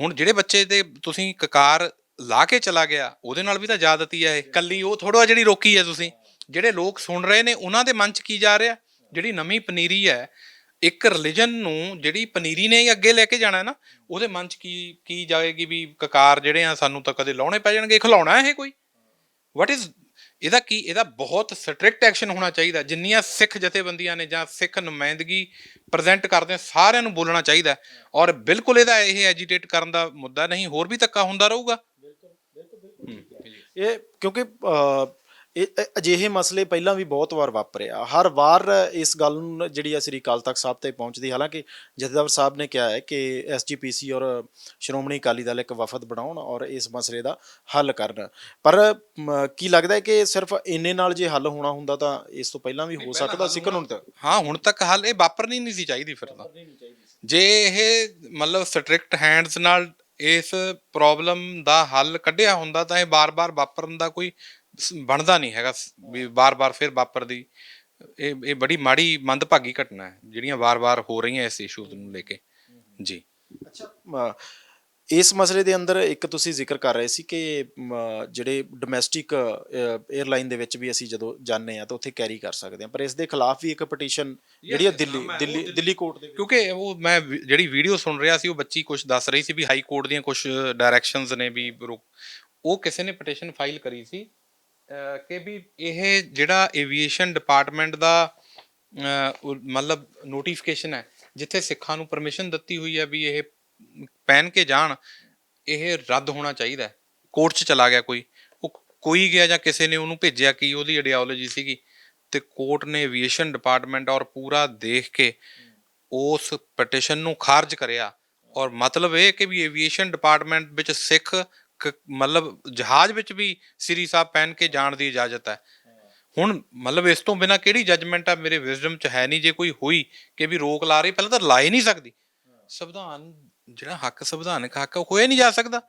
ਹੁਣ ਜਿਹੜੇ ਬੱਚੇ ਦੇ ਤੁਸੀਂ ਕਕਾਰ ਲਾ ਕੇ ਚਲਾ ਗਿਆ, ਉਹਦੇ ਨਾਲ ਵੀ ਤਾਂ ਜ਼ਿਆਦਤੀ ਹੈ ਇਹ। ਕੱਲੀ ਉਹ ਥੋੜਾ ਜਿਹੜੀ ਰੋਕੀ ਹੈ ਤੁਸੀਂ। ਜਿਹੜੇ ਲੋਕ ਸੁਣ ਰਹੇ ਨੇ, ਉਹਨਾਂ ਦੇ ਮਨ 'ਚ ਕੀ ਜਾ ਰਿਹਾ? ਜਿਹੜੀ ਨਵੀਂ ਪਨੀਰੀ ਹੈ, ਇੱਕ ਰਿਲੀਜਨ ਨੂੰ ਜਿਹੜੀ ਪਨੀਰੀ ਨੇ ਅੱਗੇ ਲੈ ਕੇ ਜਾਣਾ ਨਾ, ਉਹਦੇ ਮਨ 'ਚ ਕੀ ਕੀ ਜਾਏਗੀ ਵੀ ਕਕਾਰ ਜਿਹੜੇ ਆ ਸਾਨੂੰ ਤਾਂ ਕਦੇ ਲਾਉਣੇ ਪੈ ਜਾਣਗੇ? ਖਿਲਾਉਣਾ ਇਹ ਕੋਈ? ਵਾਟ ਇਜ਼ ਇਹਦਾ ਕੀ, ਇਹਦਾ ਬਹੁਤ ਸਟ੍ਰਿਕਟ ਐਕਸ਼ਨ ਹੋਣਾ ਚਾਹੀਦਾ। ਜਿੰਨੀਆਂ ਸਿੱਖ ਜਥੇਬੰਦੀਆਂ ਨੇ ਜਾਂ ਸਿੱਖ ਨੁਮਾਇੰਦਗੀ ਪ੍ਰੈਜ਼ੈਂਟ ਕਰਦੇ ਸਾਰਿਆਂ ਨੂੰ ਬੋਲਣਾ ਚਾਹੀਦਾ। ਔਰ ਬਿਲਕੁਲ ਇਹਦਾ ਇਹ ਐਜੀਟੇਟ ਕਰਨ ਦਾ ਮੁੱਦਾ ਨਹੀਂ, ਹੋਰ ਵੀ ਧੱਕਾ ਹੁੰਦਾ ਰਹੂਗਾ। ਇਹ ਕਿਉਂਕਿ ਅ, ਇਹ ਅਜਿਹੇ ਮਸਲੇ ਪਹਿਲਾਂ ਵੀ ਬਹੁਤ ਵਾਰ ਵਾਪਰੇ ਆ ਹਰ ਵਾਰ ਇਸ ਗੱਲ ਨੂੰ ਜਿਹੜੀ ਆ ਸ੍ਰੀ ਅਕਾਲ ਤਖਤ ਸਾਹਿਬ ਤੇ ਪਹੁੰਚਦੀ ਹਾਲਾਂਕਿ ਜਥੇਦਾਰ ਸਾਹਿਬ ਨੇ ਕਿਹਾ ਹੈ ਕਿ ਐਸਜੀਪੀਸੀ ਔਰ ਸ਼੍ਰੋਮਣੀ ਅਕਾਲੀ ਦਲ ਇੱਕ ਵਫਦ ਬਣਾਉਣ ਔਰ ਇਸ ਮਸਲੇ ਦਾ ਹੱਲ ਕਰਨ। ਪਰ ਕੀ ਲੱਗਦਾ ਹੈ ਕਿ ਸਿਰਫ ਇੰਨੇ ਨਾਲ ਜੇ ਹੱਲ ਹੋਣਾ ਹੁੰਦਾ ਤਾਂ ਇਸ ਤੋਂ ਪਹਿਲਾਂ ਵੀ ਹੋ ਸਕਦਾ ਸੀ ਕਾਨੂੰਨ ਤੱਕ? ਹਾਂ ਹੁਣ ਤੱਕ ਹੱਲ ਇਹ ਵਾਪਰਨੀ ਨਹੀਂ ਸੀ ਚਾਹੀਦੀ ਫਿਰ ਤਾਂ। ਜੇ ਇਹ ਮਤਲਬ ਸਟ੍ਰਿਕਟ ਹੈਂਡਸ ਨਾਲ ਇਸ ਪ੍ਰੋਬਲਮ ਦਾ ਹੱਲ ਕੱਢਿਆ ਹੁੰਦਾ ਤਾਂ ਇਹ ਬਾਰ-ਬਾਰ ਵਾਪਰਨ ਦਾ ਕੋਈ ਬਣਦਾ ਨਹੀਂ ਹੈਗਾ ਵੀ ਬਾਰ-ਬਾਰ ਫਿਰ ਵਾਪਰਦੀ। ਇਹ ਇਹ ਬੜੀ ਮਾੜੀ ਮੰਦਭਾਗੀ ਘਟਨਾ ਹੈ ਜਿਹੜੀਆਂ ਵਾਰ-ਵਾਰ ਹੋ ਰਹੀਆਂ ਇਸ ਇਸ਼ੂ ਨੂੰ ਲੈ ਕੇ। ਜੀ। ਅੱਛਾ ਇਸ ਮਸਲੇ ਦੇ ਅੰਦਰ ਇੱਕ ਤੁਸੀਂ ਜ਼ਿਕਰ ਕਰ ਰਹੇ ਸੀ ਕਿ ਜਿਹੜੇ ਡੋਮੈਸਟਿਕ 에ਅਰਲਾਈਨ ਦੇ ਵਿੱਚ ਵੀ ਅਸੀਂ ਜਦੋਂ ਜਾਂਦੇ ਆ ਤਾਂ ਉੱਥੇ ਕੈਰੀ ਕਰ ਸਕਦੇ ਆ ਪਰ ਇਸ ਦੇ ਖਿਲਾਫ ਵੀ ਇੱਕ ਪਟੀਸ਼ਨ ਜਿਹੜੀ ਆ ਦਿੱਲੀ ਦਿੱਲੀ ਦਿੱਲੀ ਕੋਰਟ ਦੇ ਕਿਉਂਕਿ ਉਹ ਮੈਂ ਜਿਹੜੀ ਵੀਡੀਓ ਸੁਣ ਰਿਹਾ ਸੀ ਉਹ ਬੱਚੀ ਕੁਝ ਦੱਸ ਰਹੀ ਸੀ ਵੀ ਹਾਈ ਕੋਰਟ ਦੀਆਂ ਕੁਝ ਡਾਇਰੈਕਸ਼ਨਸ ਨੇ ਵੀ ਉਹ ਕਿਸੇ ਨੇ ਪਟੀਸ਼ਨ ਫਾਈਲ ਕਰੀ ਸੀ ਕਿ ਵੀ ਇਹ ਜਿਹੜਾ ਏਵੀਏਸ਼ਨ ਡਿਪਾਰਟਮੈਂਟ ਦਾ ਮਤਲਬ ਨੋਟੀਫਿਕੇਸ਼ਨ ਹੈ ਜਿੱਥੇ ਸਿੱਖਾਂ ਨੂੰ ਪਰਮਿਸ਼ਨ ਦਿੱਤੀ ਹੋਈ ਹੈ ਵੀ ਇਹ ਪਹਿਨ ਕੇ ਜਾਣ ਇਹ ਰੱਦ ਹੋਣਾ ਚਾਹੀਦਾ ਹੈ। ਕੋਰਟ 'ਚ ਚਲਾ ਗਿਆ ਕੋਈ ਉਹ ਕੋਈ ਗਿਆ ਜਾਂ ਕਿਸੇ ਨੇ ਉਹਨੂੰ ਭੇਜਿਆ ਕੀ ਉਹਦੀ ਆਈਡੀਓਲੋਜੀ ਸੀਗੀ। ਤੇ ਕੋਰਟ ਨੇ ਏਵੀਏਸ਼ਨ ਡਿਪਾਰਟਮੈਂਟ ਔਰ ਪੂਰਾ ਦੇਖ ਕੇ ਉਸ ਪਟੀਸ਼ਨ ਨੂੰ ਖਾਰਜ ਕਰਿਆ। ਔਰ ਮਤਲਬ ਇਹ ਕਿ ਵੀ ਏਵੀਏਸ਼ਨ ਡਿਪਾਰਟਮੈਂਟ ਵਿੱਚ ਸਿੱਖ ਮਤਲਬ ਜਹਾਜ਼ ਵਿੱਚ ਵੀ ਸ੍ਰੀ ਸਾਹਿਬ ਪਹਿਨ ਕੇ ਜਾਣ ਦੀ ਇਜਾਜ਼ਤ ਹੈ। ਹੁਣ ਮਤਲਬ ਇਸ ਤੋਂ ਬਿਨਾ ਕਿਹੜੀ ਜੱਜਮੈਂਟ ਆ? ਮੇਰੇ ਵਿਜ਼ਡਮ ਚ ਹੈ ਨਹੀਂ। ਜੇ ਕੋਈ ਹੋਈ ਕਿ ਵੀ ਰੋਕ ਲਾ ਰਹੀ ਪਹਿਲਾਂ ਤਾਂ ਲਾ ਹੀ ਨਹੀਂ ਸਕਦੀ। ਸੰਵਿਧਾਨ ਜਿਹੜਾ ਹੱਕ ਸੰਵਿਧਾਨਕ ਹੱਕ ਉਹ ਹੋਇਆ ਨਹੀਂ ਜਾ ਸਕਦਾ।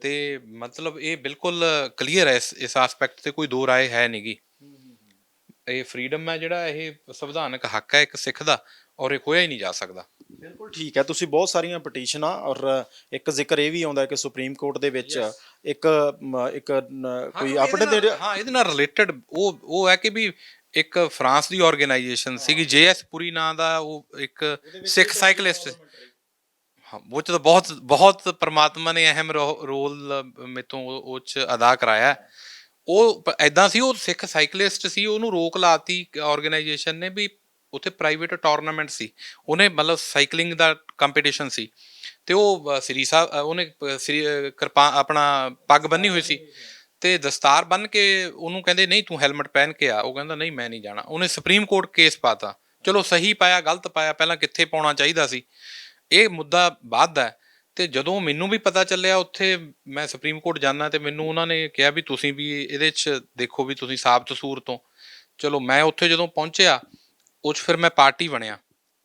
ਤੇ ਮਤਲਬ ਇਹ ਬਿਲਕੁਲ ਕਲੀਅਰ ਹੈ ਇਸ ਇਸ ਐਸਪੈਕਟ ਤੇ ਕੋਈ ਦੋ ਰਾਏ ਹੈ ਨਹੀਂਗੀ ਇਹ ਫਰੀडम ਹੈ ਜਿਹੜਾ ਇਹ ਸੰਵਿਧਾਨਕ ਹੱਕ ਹੈ ਇੱਕ ਸਿੱਖ ਦਾ ਔਰ ਇਹ ਹੋਇਆ ਹੀ ਨਹੀਂ ਜਾ ਸਕਦਾ। ਬਿਲਕੁਲ ਠੀਕ ਹੈ ਤੁਸੀਂ ਬਹੁਤ ਸਾਰੀਆਂ ਪਟੀਸ਼ਨਾਂ ਔਰ ਇੱਕ ਜ਼ਿਕਰ ਇਹ ਵੀ ਆਉਂਦਾ ਕਿ ਸੁਪਰੀਮ ਕੋਰਟ ਦੇ ਵਿੱਚ ਇੱਕ ਇੱਕ ਕੋਈ ਨਾਲ- ਹਾਂ ਇਹਦੇ ਨਾਲ ਰਿਲੇਟਡ ਉਹ ਉਹ ਹੈ ਕਿ ਵੀ ਇੱਕ ਫਰਾਂਸ ਦੀ ਆਰਗੇਨਾਈਜੇਸ਼ਨ ਸੀਗੀ ਜੇਐਸ ਪੁਰੀ ਨਾਂ ਦਾ ਉਹ ਇੱਕ ਸਿੱਖ ਸਾਈਕਲਿਸਟ ਉਹ 'ਚ ਤਾਂ ਬਹੁਤ ਬਹੁਤ ਪ੍ਰਮਾਤਮਾ ਨੇ ਅਹਿਮ ਰੋ- ਰੋਲ ਮੇਤੋਂ ਉਹ ਉਹ ਚ ਅਦਾ ਕਰਾਇਆ। ਉਹ ਐਦਾਂ ਸੀ, ਉਹ ਸਿੱਖ ਸਾਈਕਲਿਸਟ ਸੀ, ਉਹਨੂੰ ਰੋਕ ਲਾਤੀ ਆਰਗੇਨਾਈਜੇਸ਼ਨ ਨੇ ਵੀ ਉੱਥੇ ਪ੍ਰਾਈਵੇਟ ਟੂਰਨਾਮੈਂਟ ਸੀ। ਉਹਨੇ ਮਤਲਬ ਸਾਈਕਲਿੰਗ ਦਾ ਕੰਪੀਟੀਸ਼ਨ ਸੀ। ਤੇ ਉਹ ਸ੍ਰੀ ਸਾਹਿਬ ਉਹਨੇ ਸ੍ਰੀ ਕਿਰਪਾ, ਆਪਣਾ ਪੱਗ ਬੰਨੀ ਹੋਈ ਸੀ। ਤੇ ਦਸਤਾਰ ਬੰਨ ਕੇ ਉਹਨੂੰ ਕਹਿੰਦੇ, ਨਹੀਂ, ਤੂੰ ਹੈਲਮਟ ਪਹਿਨ ਕੇ ਆ। ਉਹ ਕਹਿੰਦਾ, ਨਹੀਂ, ਮੈਂ ਨਹੀਂ ਜਾਣਾ। ਉਹਨੇ ਸੁਪਰੀਮ ਕੋਰਟ ਕੇਸ ਪਾਤਾ। ਚਲੋ, ਸਹੀ ਪਾਇਆ, ਗਲਤ ਪਾਇਆ, ਪਹਿਲਾਂ ਕਿੱਥੇ ਪਾਉਣਾ ਚਾਹੀਦਾ ਸੀ? ਇਹ ਮੁੱਦਾ ਬਾਅਦ ਦਾ ਹੈ ਤੇ ਜਦੋਂ ਮੈਨੂੰ ਵੀ ਪਤਾ ਚੱਲਿਆ ਉੱਥੇ ਮੈਂ ਸੁਪਰੀਮ ਕੋਰਟ ਜਾਣਾ ਤੇ ਮੈਨੂੰ ਉਹਨਾਂ ਨੇ ਕਿਹਾ ਵੀ ਤੁਸੀਂ ਵੀ ਇਹਦੇ 'ਚ ਦੇਖੋ ਵੀ ਤੁਸੀਂ ਸਾਬਤ ਸੂਰ ਤੋਂ। ਚਲੋ ਮੈਂ ਉੱਥੇ ਜਦੋਂ ਪਹੁੰਚਿਆ ਉਹ 'ਚ ਫਿਰ ਮੈਂ ਪਾਰਟੀ ਬਣਿਆ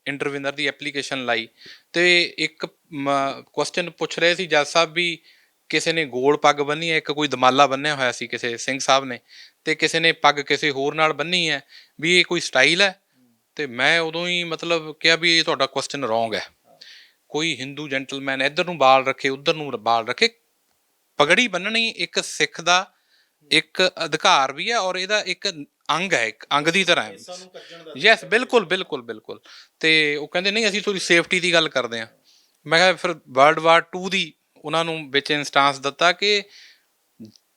ਇੰਟਰਵਿਨਰ ਦੀ ਐਪਲੀਕੇਸ਼ਨ ਲਾਈ ਤੇ ਇੱਕ ਕੁਐਸਚਨ ਪੁੱਛ ਰਹੇ ਸੀ ਜੱਜ ਸਾਹਿਬ ਵੀ ਕਿਸੇ ਨੇ ਗੋਲ ਪੱਗ ਬੰਨੀ ਹੈ, ਇੱਕ ਕੋਈ ਦਮਾਲਾ ਬੰਨਿਆ ਹੋਇਆ ਸੀ ਕਿਸੇ ਸਿੰਘ ਸਾਹਿਬ ਨੇ ਤੇ ਕਿਸੇ ਨੇ ਪੱਗ ਕਿਸੇ ਹੋਰ ਨਾਲ ਬੰਨੀ ਹੈ ਵੀ ਇਹ ਕੋਈ ਸਟਾਈਲ ਹੈ? ਤੇ ਮੈਂ ਉਦੋਂ ਹੀ ਮਤਲਬ ਕਿਹਾ ਵੀ ਇਹ ਤੁਹਾਡਾ ਕੁਐਸਚਨ ਰੋਂਗ ਹੈ। ਕੋਈ ਹਿੰਦੂ ਜੈਂਟਲਮੈਨ ਇੱਧਰ ਨੂੰ ਬਾਲ ਰੱਖੇ ਉੱਧਰ ਨੂੰ ਬਾਲ ਰੱਖੇ ਪਗੜੀ ਬੰਨਣੀ ਇੱਕ ਸਿੱਖ ਦਾ ਇੱਕ ਅਧਿਕਾਰ ਵੀ ਹੈ ਔਰ ਇਹਦਾ ਇੱਕ ਅੰਗ ਹੈ ਇੱਕ ਅੰਗ ਦੀ ਤਰ੍ਹਾਂ ਹੈ। ਯੈਸ ਬਿਲਕੁਲ ਬਿਲਕੁਲ ਬਿਲਕੁਲ। ਤੇ ਉਹ ਕਹਿੰਦੇ ਨਹੀਂ ਅਸੀਂ ਥੋੜੀ ਸੇਫਟੀ ਦੀ ਗੱਲ ਕਰਦੇ ਹਾਂ। ਮੈਂ ਕਿਹਾ ਫਿਰ ਵਰਲਡ ਵਾਰ 2 ਦੀ ਉਹਨਾਂ ਨੂੰ ਵਿੱਚ ਇਨਸਟੈਂਸ ਦਿੱਤਾ ਕਿ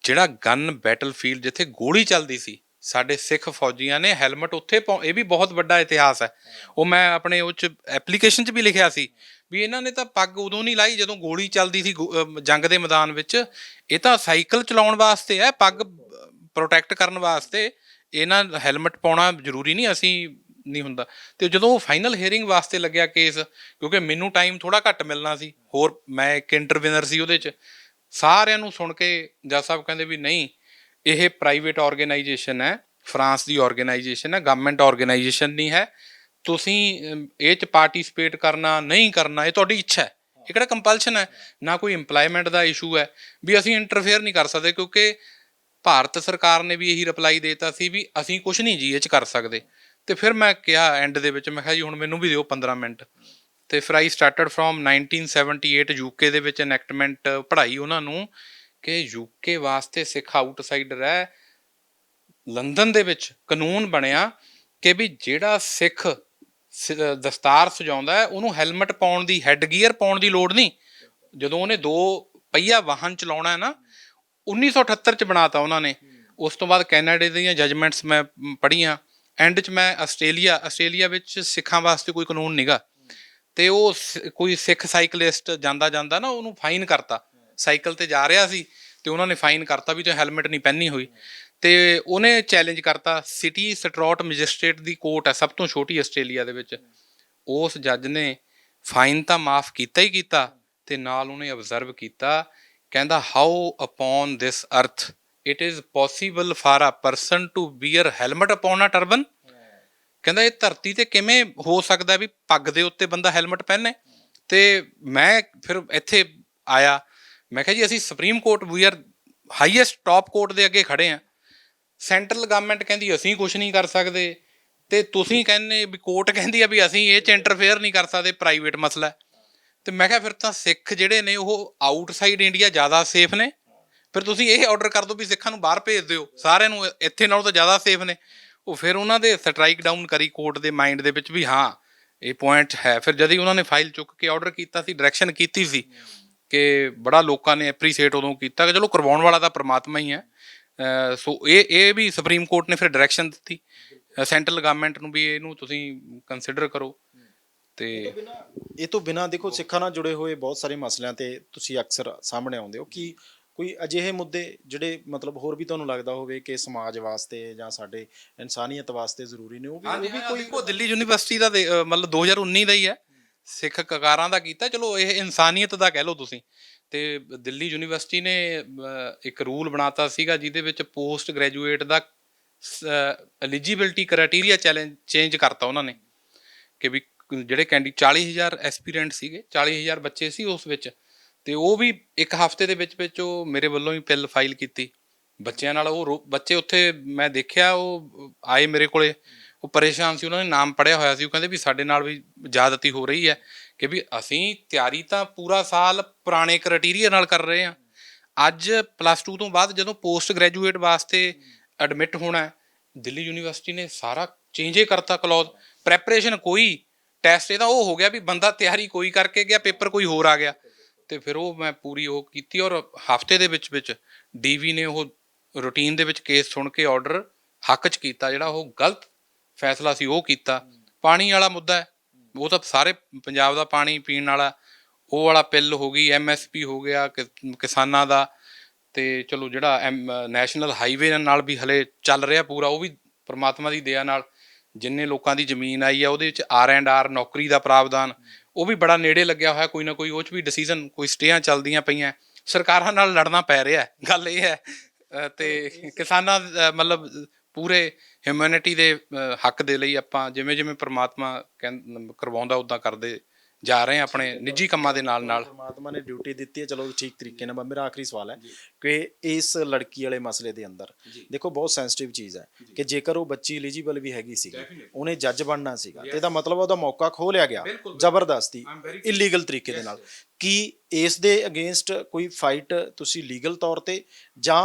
ਜਿਹੜਾ ਗਨ ਬੈਟਲਫੀਲਡ ਜਿੱਥੇ ਗੋਲੀ ਚੱਲਦੀ ਸੀ ਸਾਡੇ ਸਿੱਖ ਫੌਜੀਆਂ ਨੇ ਹੈਲਮਟ ਉੱਥੇ ਇਹ ਵੀ ਬਹੁਤ ਵੱਡਾ ਇਤਿਹਾਸ ਹੈ। ਉਹ ਮੈਂ ਆਪਣੇ ਉਹ ਚ ਐਪਲੀਕੇਸ਼ਨ ਚ ਵੀ ਲਿਖਿਆ ਸੀ ਵੀ ਇਹਨਾਂ ਨੇ ਤਾਂ ਪੱਗ ਉਦੋਂ ਨਹੀਂ ਲਾਈ ਜਦੋਂ ਗੋਲੀ ਚੱਲਦੀ ਸੀ ਗੋ- ਅਮ ਜੰਗ ਦੇ ਮੈਦਾਨ ਵਿੱਚ। ਇਹ ਤਾਂ ਸਾਈਕਲ ਚਲਾਉਣ ਵਾਸਤੇ ਹੈ, ਪੱਗ ਪ੍ਰੋਟੈਕਟ ਕਰਨ ਵਾਸਤੇ। ਇਹਨਾਂ ਹੈਲਮਟ ਪਾਉਣਾ ਜ਼ਰੂਰੀ ਨਹੀਂ, ਅਸੀਂ ਨਹੀਂ ਹੁੰਦਾ। ਤੇ ਜਦੋਂ ਉਹ ਫਾਈਨਲ ਹੇਅਰਿੰਗ ਵਾਸਤੇ ਲੱਗਿਆ ਕੇਸ ਕਿਉਂਕਿ ਮੈਨੂੰ ਟਾਈਮ ਥੋੜਾ ਘੱਟ ਮਿਲਣਾ ਸੀ, ਹੋਰ ਮੈਂ ਇੱਕ ਇੰਟਰਵਿਨਰ ਸੀ ਉਹਦੇ ਚ। ਸਾਰਿਆਂ ਨੂੰ ਸੁਣ ਕੇ ਜੱਜ ਸਾਹਿਬ ਕਹਿੰਦੇ ਵੀ ਨਹੀਂ, ਇਹ ਪ੍ਰਾਈਵੇਟ ਆਰਗੇਨਾਈਜੇਸ਼ਨ ਹੈ, ਫਰਾਂਸ ਦੀ ਆਰਗੇਨਾਈਜੇਸ਼ਨ ਹੈ ਗਵਰਨਮੈਂਟ ਆਰਗੇਨਾਈਜੇਸ਼ਨ ਨਹੀਂ ਹੈ। ਤੁਸੀਂ ਇਹ ਚ ਪਾਰਟਿਸਿਪੇਟ ਕਰਨਾ, ਨਹੀਂ ਕਰਨਾ, ਇਹ ਤੁਹਾਡੀ ਇੱਛਾ ਹੈ। ਇਹ ਕਿਹੜਾ ਕੰਪਲਸ਼ਨ ਹੈ? ਨਾ ਕੋਈ EMPLOYMENT ਦਾ ਇਸ਼ੂ ਹੈ। ਵੀ ਅਸੀਂ ਇੰਟਰਫੇਅਰ ਨਹੀਂ ਕਰ ਸਕਦੇ ਕਿਉਂਕਿ ਭਾਰਤ ਸਰਕਾਰ ਨੇ ਵੀ ਇਹੀ ਰਿਪਲਾਈ ਦੇਤਾ ਸੀ ਵੀ ਅਸੀਂ ਕੁਝ ਨਹੀਂ ਜੀ, ਇਹ ਚ ਕਰ ਸਕਦੇ। ਤੇ ਫਿਰ ਮੈਂ ਕਿਹਾ ਐਂਡ ਦੇ ਵਿੱਚ, ਮੈਂ ਕਿਹਾ ਜੀ ਹੁਣ ਮੈਨੂੰ ਵੀ ਦਿਓ 15 ਮਿੰਟ। ਤੇ ਫਿਰ ਆਈ ਸਟਾਰਟਡ ਫਰੋਮ 1978 ਯੂਕੇ ਦੇ ਵਿੱਚ ਐਨੈਕਟਮੈਂਟ ਪੜ੍ਹਾਈ ਉਹਨਾਂ ਨੂੰ ਕਿ ਯੂਕੇ ਵਾਸਤੇ ਸਿੱਖ ਆਊਟਸਾਈਡਰ ਹੈ। ਲੰਡਨ ਦੇ ਵਿੱਚ ਕਾਨੂੰਨ ਬਣਿਆ ਕਿ ਵੀ ਜਿਹੜਾ ਸਿੱਖ ਦਸਤਾਰ ਸਜਾਉਂਦਾ ਹੈ, ਉਹਨੂੰ ਹੈਲਮਟ ਪਾਉਣ ਦੀ, ਹੈੱਡ ਗੀਅਰ ਪਾਉਣ ਦੀ ਲੋੜ ਨਹੀਂ। ਜਦੋਂ ਉਹਨੇ ਦੋ ਪਹੀਆ ਵਾਹਨ ਚਲਾਉਣਾ ਹੈ ਨਾ 1978 ਚ ਬਣਾਤਾ ਉਹਨਾਂ ਨੇ। ਉਸ ਤੋਂ ਬਾਅਦ ਕੈਨੇਡਾ ਦੀਆਂ ਜਜਮੈਂਟਸ ਮੈਂ ਪੜ੍ਹੀਆਂ, ਐਂਡ ਚ ਮੈਂ ਆਸਟ੍ਰੇਲੀਆ ਆਸਟ੍ਰੇਲੀਆ ਵਿੱਚ ਸਿੱਖਾਂ ਵਾਸਤੇ ਕੋਈ ਕਾਨੂੰਨ ਨਹੀਂਗਾ ਤੇ ਉਹ ਸ- ਕੋਈ ਸਿੱਖ ਸਾਈਕਲਿਸਟ ਜਾਂਦਾ ਜਾਂਦਾ ਨਾ, ਉਹਨੂੰ ਫਾਈਨ ਕਰਤਾ। ਸਾਈਕਲ ਤੇ ਜਾ ਰਿਹਾ ਸੀ, ਤੇ ਉਹਨਾਂ ਨੇ ਫਾਈਨ ਕਰਤਾ ਵੀ ਤੂੰ ਹੈਲਮਟ ਨਹੀਂ ਪਹਿਨੀ ਹੋਈ। ਤੇ ਉਹਨੇ ਚੈਲੰਜ ਕਰਤਾ ਸਿਟੀ ਸਟਰੋਟ ਮੈਜਿਸਟ੍ਰੇਟ ਦੀ ਕੋਰਟ ਹੈ, ਸਭ ਤੋਂ ਛੋਟੀ ਆਸਟ੍ਰੇਲੀਆ ਦੇ ਵਿੱਚ। ਉਸ ਜੱਜ ਨੇ ਫਾਈਨ ਤਾਂ ਮਾਫ ਕੀਤਾ ਹੀ ਕੀਤਾ ਤੇ ਨਾਲ ਉਹਨੇ ਅਬਜ਼ਰਵ ਕੀਤਾ, ਕਹਿੰਦਾ how upon this earth it is possible for a person to bear helmet upon a turban ਕਹਿੰਦਾ, ਇਹ ਧਰਤੀ ਤੇ ਕਿਵੇਂ ਹੋ ਸਕਦਾ ਵੀ ਪੱਗ ਦੇ ਉੱਤੇ ਬੰਦਾ ਹੈਲਮਟ ਪਹਿਨੇ? ਤੇ ਮੈਂ ਫਿਰ ਇੱਥੇ ਆਇਆ, ਮੈਂ ਕਿਹਾ, ਜੀ, ਅਸੀਂ supreme court we are highest top court ਦੇ ਅੱਗੇ ਖੜੇ ਆ ਸੈਂਟਰਲ ਗਵਰਨਮੈਂਟ ਕਹਿੰਦੀ ਅਸੀਂ ਕੁਝ ਨਹੀਂ ਕਰ ਸਕਦੇ। ਤੇ ਤੁਸੀਂ ਕਹਿੰਦੇ ਵੀ ਕੋਰਟ ਕਹਿੰਦੀ ਆ ਵੀ ਅਸੀਂ ਇਹ ਚ ਇੰਟਰਫੇਅਰ ਨਹੀਂ ਕਰ ਸਕਦੇ ਪ੍ਰਾਈਵੇਟ ਮਸਲਾ ਹੈ। ਤੇ ਮੈਂ ਕਿਹਾ ਫਿਰ ਤਾਂ ਸਿੱਖ ਜਿਹੜੇ ਨੇ ਉਹ ਆਊਟਸਾਈਡ ਇੰਡੀਆ ਜ਼ਿਆਦਾ ਸੇਫ ਨੇ। ਫਿਰ ਤੁਸੀਂ ਇਹ ਆਰਡਰ ਕਰ ਦਿਓ ਵੀ ਸਿੱਖਾਂ ਨੂੰ ਬਾਹਰ ਭੇਜ ਦਿਓ। ਸਾਰਿਆਂ ਨੂੰ ਇੱਥੇ ਨਾਲੋਂ ਤਾਂ ਜ਼ਿਆਦਾ ਸੇਫ ਨੇ। ਉਹ ਫਿਰ ਉਹਨਾਂ ਦੇ ਸਟ੍ਰਾਈਕ ਡਾਊਨ ਕਰੀ ਕੋਰਟ ਦੇ ਮਾਈਂਡ ਦੇ ਵਿੱਚ ਵੀ ਹਾਂ, ਇਹ ਪੁਆਇੰਟ ਹੈ। ਫਿਰ ਜਦ ਹੀ ਉਹਨਾਂ ਨੇ ਫਾਈਲ ਚੁੱਕ ਕੇ ਆਰਡਰ ਕੀਤਾ ਸੀ ਡਾਇਰੈਕਸ਼ਨ ਕੀਤੀ ਸੀ ਕਿ ਬੜਾ ਲੋਕਾਂ ਨੇ ਐਪਰੀਸ਼ੀਏਟ ਉਦੋਂ ਕੀਤਾ ਕਿ ਚਲੋ ਕਰਵਾਉਣ ਵਾਲਾ ਤਾਂ ਪ੍ਰਮਾਤਮਾ ਹੀ ਹੈ। ਸੋ ਇਹ ਇਹ ਵੀ ਸੁਪਰੀਮ ਕੋਰਟ ਨੇ ਫਿਰ ਡਾਇਰੈਕਸ਼ਨ ਦਿੱਤੀ। ਸੈਂਟਰਲ ਗਵਰਨਮੈਂਟ ਨੂੰ ਵੀ ਇਹਨੂੰ ਤੁਸੀਂ ਕੰਸੀਡਰ ਕਰੋ। ਤੇ ਇਹ ਤੋਂ ਬਿਨਾ ਦੇਖੋ ਸਿੱਖਾਂ ਨਾਲ ਜੁੜੇ ਹੋਏ ਬਹੁਤ ਸਾਰੇ ਮਸਲਿਆਂ ਤੇ ਤੁਸੀਂ ਅਕਸਰ ਸਾਹਮਣੇ ਆਉਂਦੇ ਹੋ ਕਿ ਕੋਈ ਅਜਿਹੇ ਮੁੱਦੇ ਜਿਹੜੇ ਮਤਲਬ ਹੋਰ ਵੀ ਤੁਹਾਨੂੰ ਲੱਗਦਾ ਹੋਵੇ ਕਿ ਸਮਾਜ ਵਾਸਤੇ ਜਾਂ ਸਾਡੇ ਇਨਸਾਨੀਅਤ ਵਾਸਤੇ ਜ਼ਰੂਰੀ ਨੇ ਉਹ ਵੀ ਉਹ ਵੀ ਕੋਈ ਦਿੱਲੀ ਯੂਨੀਵਰਸਿਟੀ ਦਾ ਮਤਲਬ 2019 ਦਾ ਹੀ ਹੈ। ਸਿੱਖ ਕਕਾਰਾਂ ਦਾ ਕੀਤਾ, ਚਲੋ ਇਹ ਇਨਸਾਨੀਅਤ ਦਾ ਕਹਿ ਲਓ ਤੁਸੀਂ। ਤੇ ਦਿੱਲੀ ਯੂਨੀਵਰਸਿਟੀ ਨੇ ਇੱਕ ਰੂਲ ਬਣਾਤਾ ਸੀਗਾ ਜਿਹਦੇ ਵਿੱਚ ਪੋਸਟ ਗ੍ਰੈਜੂਏਟ ਦਾ ਐਲੀਜੀਬਿਲਟੀ ਕ੍ਰਾਈਟੇਰੀਆ ਚੈਲੰਜ, ਚੇਂਜ ਕਰਤਾ ਉਹਨਾਂ ਨੇ। ਕਿ ਵੀ ਜਿਹੜੇ ਕੈਂਡੀ 40000 ਐਸਪੀਰੈਂਟ ਸੀਗੇ 40000 ਬੱਚੇ ਸੀ ਉਸ ਵਿੱਚ। ਤੇ ਉਹ ਵੀ ਇੱਕ ਹਫ਼ਤੇ ਦੇ ਵਿੱਚ ਵਿੱਚ ਉਹ ਮੇਰੇ ਵੱਲੋਂ ਹੀ ਪਿੱਲ ਫਾਈਲ ਕੀਤੀ। ਬੱਚਿਆਂ ਨਾਲ ਉਹ ਰੋ- ਬੱਚੇ ਉੱਥੇ ਮੈਂ ਦੇਖਿਆ, ਉਹ ਆਏ ਮੇਰੇ ਕੋਲੇ। ਉਹ ਪਰੇਸ਼ਾਨ ਸੀ, ਉਹਨਾਂ ਨੇ ਨਾਮ ਪੜਿਆ ਹੋਇਆ ਸੀ, ਉਹ ਕਹਿੰਦੇ ਵੀ ਸਾਡੇ ਨਾਲ ਵੀ ਜ਼ਿਆਦਤੀ ਹੋ ਰਹੀ ਹੈ ਕਿ ਵੀ ਅਸੀਂ ਤਿਆਰੀ ਤਾਂ ਪੂਰਾ ਸਾਲ ਪੁਰਾਣੇ ਕ੍ਰਾਈਟੇਰੀਆ ਨਾਲ ਕਰ ਰਹੇ ਹਾਂ। ਅੱਜ ਪਲੱਸ 2 ਤੋਂ ਬਾਅਦ ਜਦੋਂ ਪੋਸਟ ਗ੍ਰੈਜੂਏਟ ਵਾਸਤੇ ਐਡਮਿਟ ਹੋਣਾ ਦਿੱਲੀ ਯੂਨੀਵਰਸਿਟੀ ਨੇ ਸਾਰਾ ਚੇਂਜੇ ਕਰਤਾ ਕਲੌਜ਼ ਪ੍ਰੈਪਰੇਸ਼ਨ ਕੋਈ ਟੈਸਟ ਇਹਦਾ ਉਹ ਹੋ ਗਿਆ ਵੀ ਬੰਦਾ ਤਿਆਰੀ ਕੋਈ ਕਰਕੇ ਗਿਆ ਪੇਪਰ ਕੋਈ ਹੋਰ ਆ ਗਿਆ। ਤੇ ਫਿਰ ਉਹ ਮੈਂ ਪੂਰੀ ਉਹ ਕੀਤੀ ਔਰ ਹਫ਼ਤੇ ਦੇ ਵਿੱਚ ਵਿੱਚ ਡੀਵੀ ਨੇ ਉਹ ਰੂਟੀਨ ਦੇ ਵਿੱਚ ਕੇਸ ਸੁਣ ਕੇ ਆਰਡਰ ਹੱਕ 'ਚ ਕੀਤਾ ਜਿਹੜਾ ਉਹ ਗਲਤ ਫੈਸਲਾ ਸੀ ਉਹ ਕੀਤਾ। ਪਾਣੀ ਵਾਲਾ ਮੁੱਦਾ ਹੈ। ਉਹ ਤਾਂ ਸਾਰੇ ਪੰਜਾਬ ਦਾ ਪਾਣੀ ਪੀਣ ਵਾਲਾ ਉਹ ਵਾਲਾ ਪਿੱਲ ਹੋ ਗਈ ਐਮਐਸਪੀ ਹੋ ਗਿਆ ਕਿਸਾਨਾਂ ਦਾ। ਤੇ ਚਲੋ ਜਿਹੜਾ ਨੈਸ਼ਨਲ ਹਾਈਵੇ ਨਾਲ ਵੀ ਹਲੇ ਚੱਲ ਰਿਹਾ ਪੂਰਾ ਉਹ ਵੀ ਪ੍ਰਮਾਤਮਾ ਦੀ ਦਇਆ ਨਾਲ ਜਿੰਨੇ ਲੋਕਾਂ ਦੀ ਜ਼ਮੀਨ ਆਈ ਆ ਉਹਦੇ ਵਿੱਚ ਆਰ ਐਂਡ ਆਰ ਨੌਕਰੀ ਦਾ ਪ੍ਰਾਵਧਾਨ ਉਹ ਵੀ ਬੜਾ ਨੇੜੇ ਲੱਗਿਆ ਹੋਇਆ ਕੋਈ ਨਾ ਕੋਈ ਉਹ ਚ ਵੀ ਡਿਸੀਜਨ ਕੋਈ ਸਟੇਆਂ ਚੱਲਦੀਆਂ ਪਈਆਂ। ਸਰਕਾਰਾਂ ਨਾਲ ਲੜਨਾ ਪੈ ਰਿਹਾ ਹੈ। ਗੱਲ ਇਹ ਹੈ। ਤੇ ਕਿਸਾਨਾਂ ਮਤਲਬ ਪੂਰੇ ਹਿਊਮੈਨਿਟੀ ਦੇ ਹੱਕ ਦੇ ਲਈ ਆਪਾਂ ਜਿਵੇਂ ਜਿਵੇਂ ਪ੍ਰਮਾਤਮਾ ਕਰਵਾਉਂਦਾ ਉਦਾਂ ਕਰਦੇ ਜਾ ਰਹੇ ਆਪਣੇ ਨਿੱਜੀ ਕੰਮਾਂ ਦੇ ਨਾਲ ਨਾਲ। ਪਰਮਾਤਮਾ ਨੇ ਡਿਊਟੀ ਦਿੱਤੀ ਹੈ ਚਲੋ ਠੀਕ ਤਰੀਕੇ ਨਾਲ। ਮੇਰਾ ਆਖਰੀ ਸਵਾਲ ਹੈ ਕਿ ਇਸ ਲੜਕੀ ਵਾਲੇ ਮਸਲੇ ਦੇ ਅੰਦਰ ਦੇਖੋ ਬਹੁਤ ਸੈਂਸਿਟਿਵ ਚੀਜ਼ ਹੈ ਕਿ ਜੇਕਰ ਉਹ ਬੱਚੀ ਐਲੀਜੀਬਲ ਵੀ ਹੈਗੀ ਸੀ ਉਹਨੇ ਜੱਜ ਬਣਨਾ ਸੀਗਾ ਤੇ ਇਹਦਾ ਮਤਲਬ ਉਹਦਾ ਮੌਕਾ ਖੋਹ ਲਿਆ ਗਿਆ ਜ਼ਬਰਦਸਤੀ ਇਲੀਗਲ ਤਰੀਕੇ ਦੇ ਨਾਲ। ਕੀ ਇਸ ਦੇ ਅਗੇਂਸਟ ਕੋਈ ਫਾਈਟ ਤੁਸੀਂ ਲੀਗਲ ਤੌਰ ਤੇ ਜਾਂ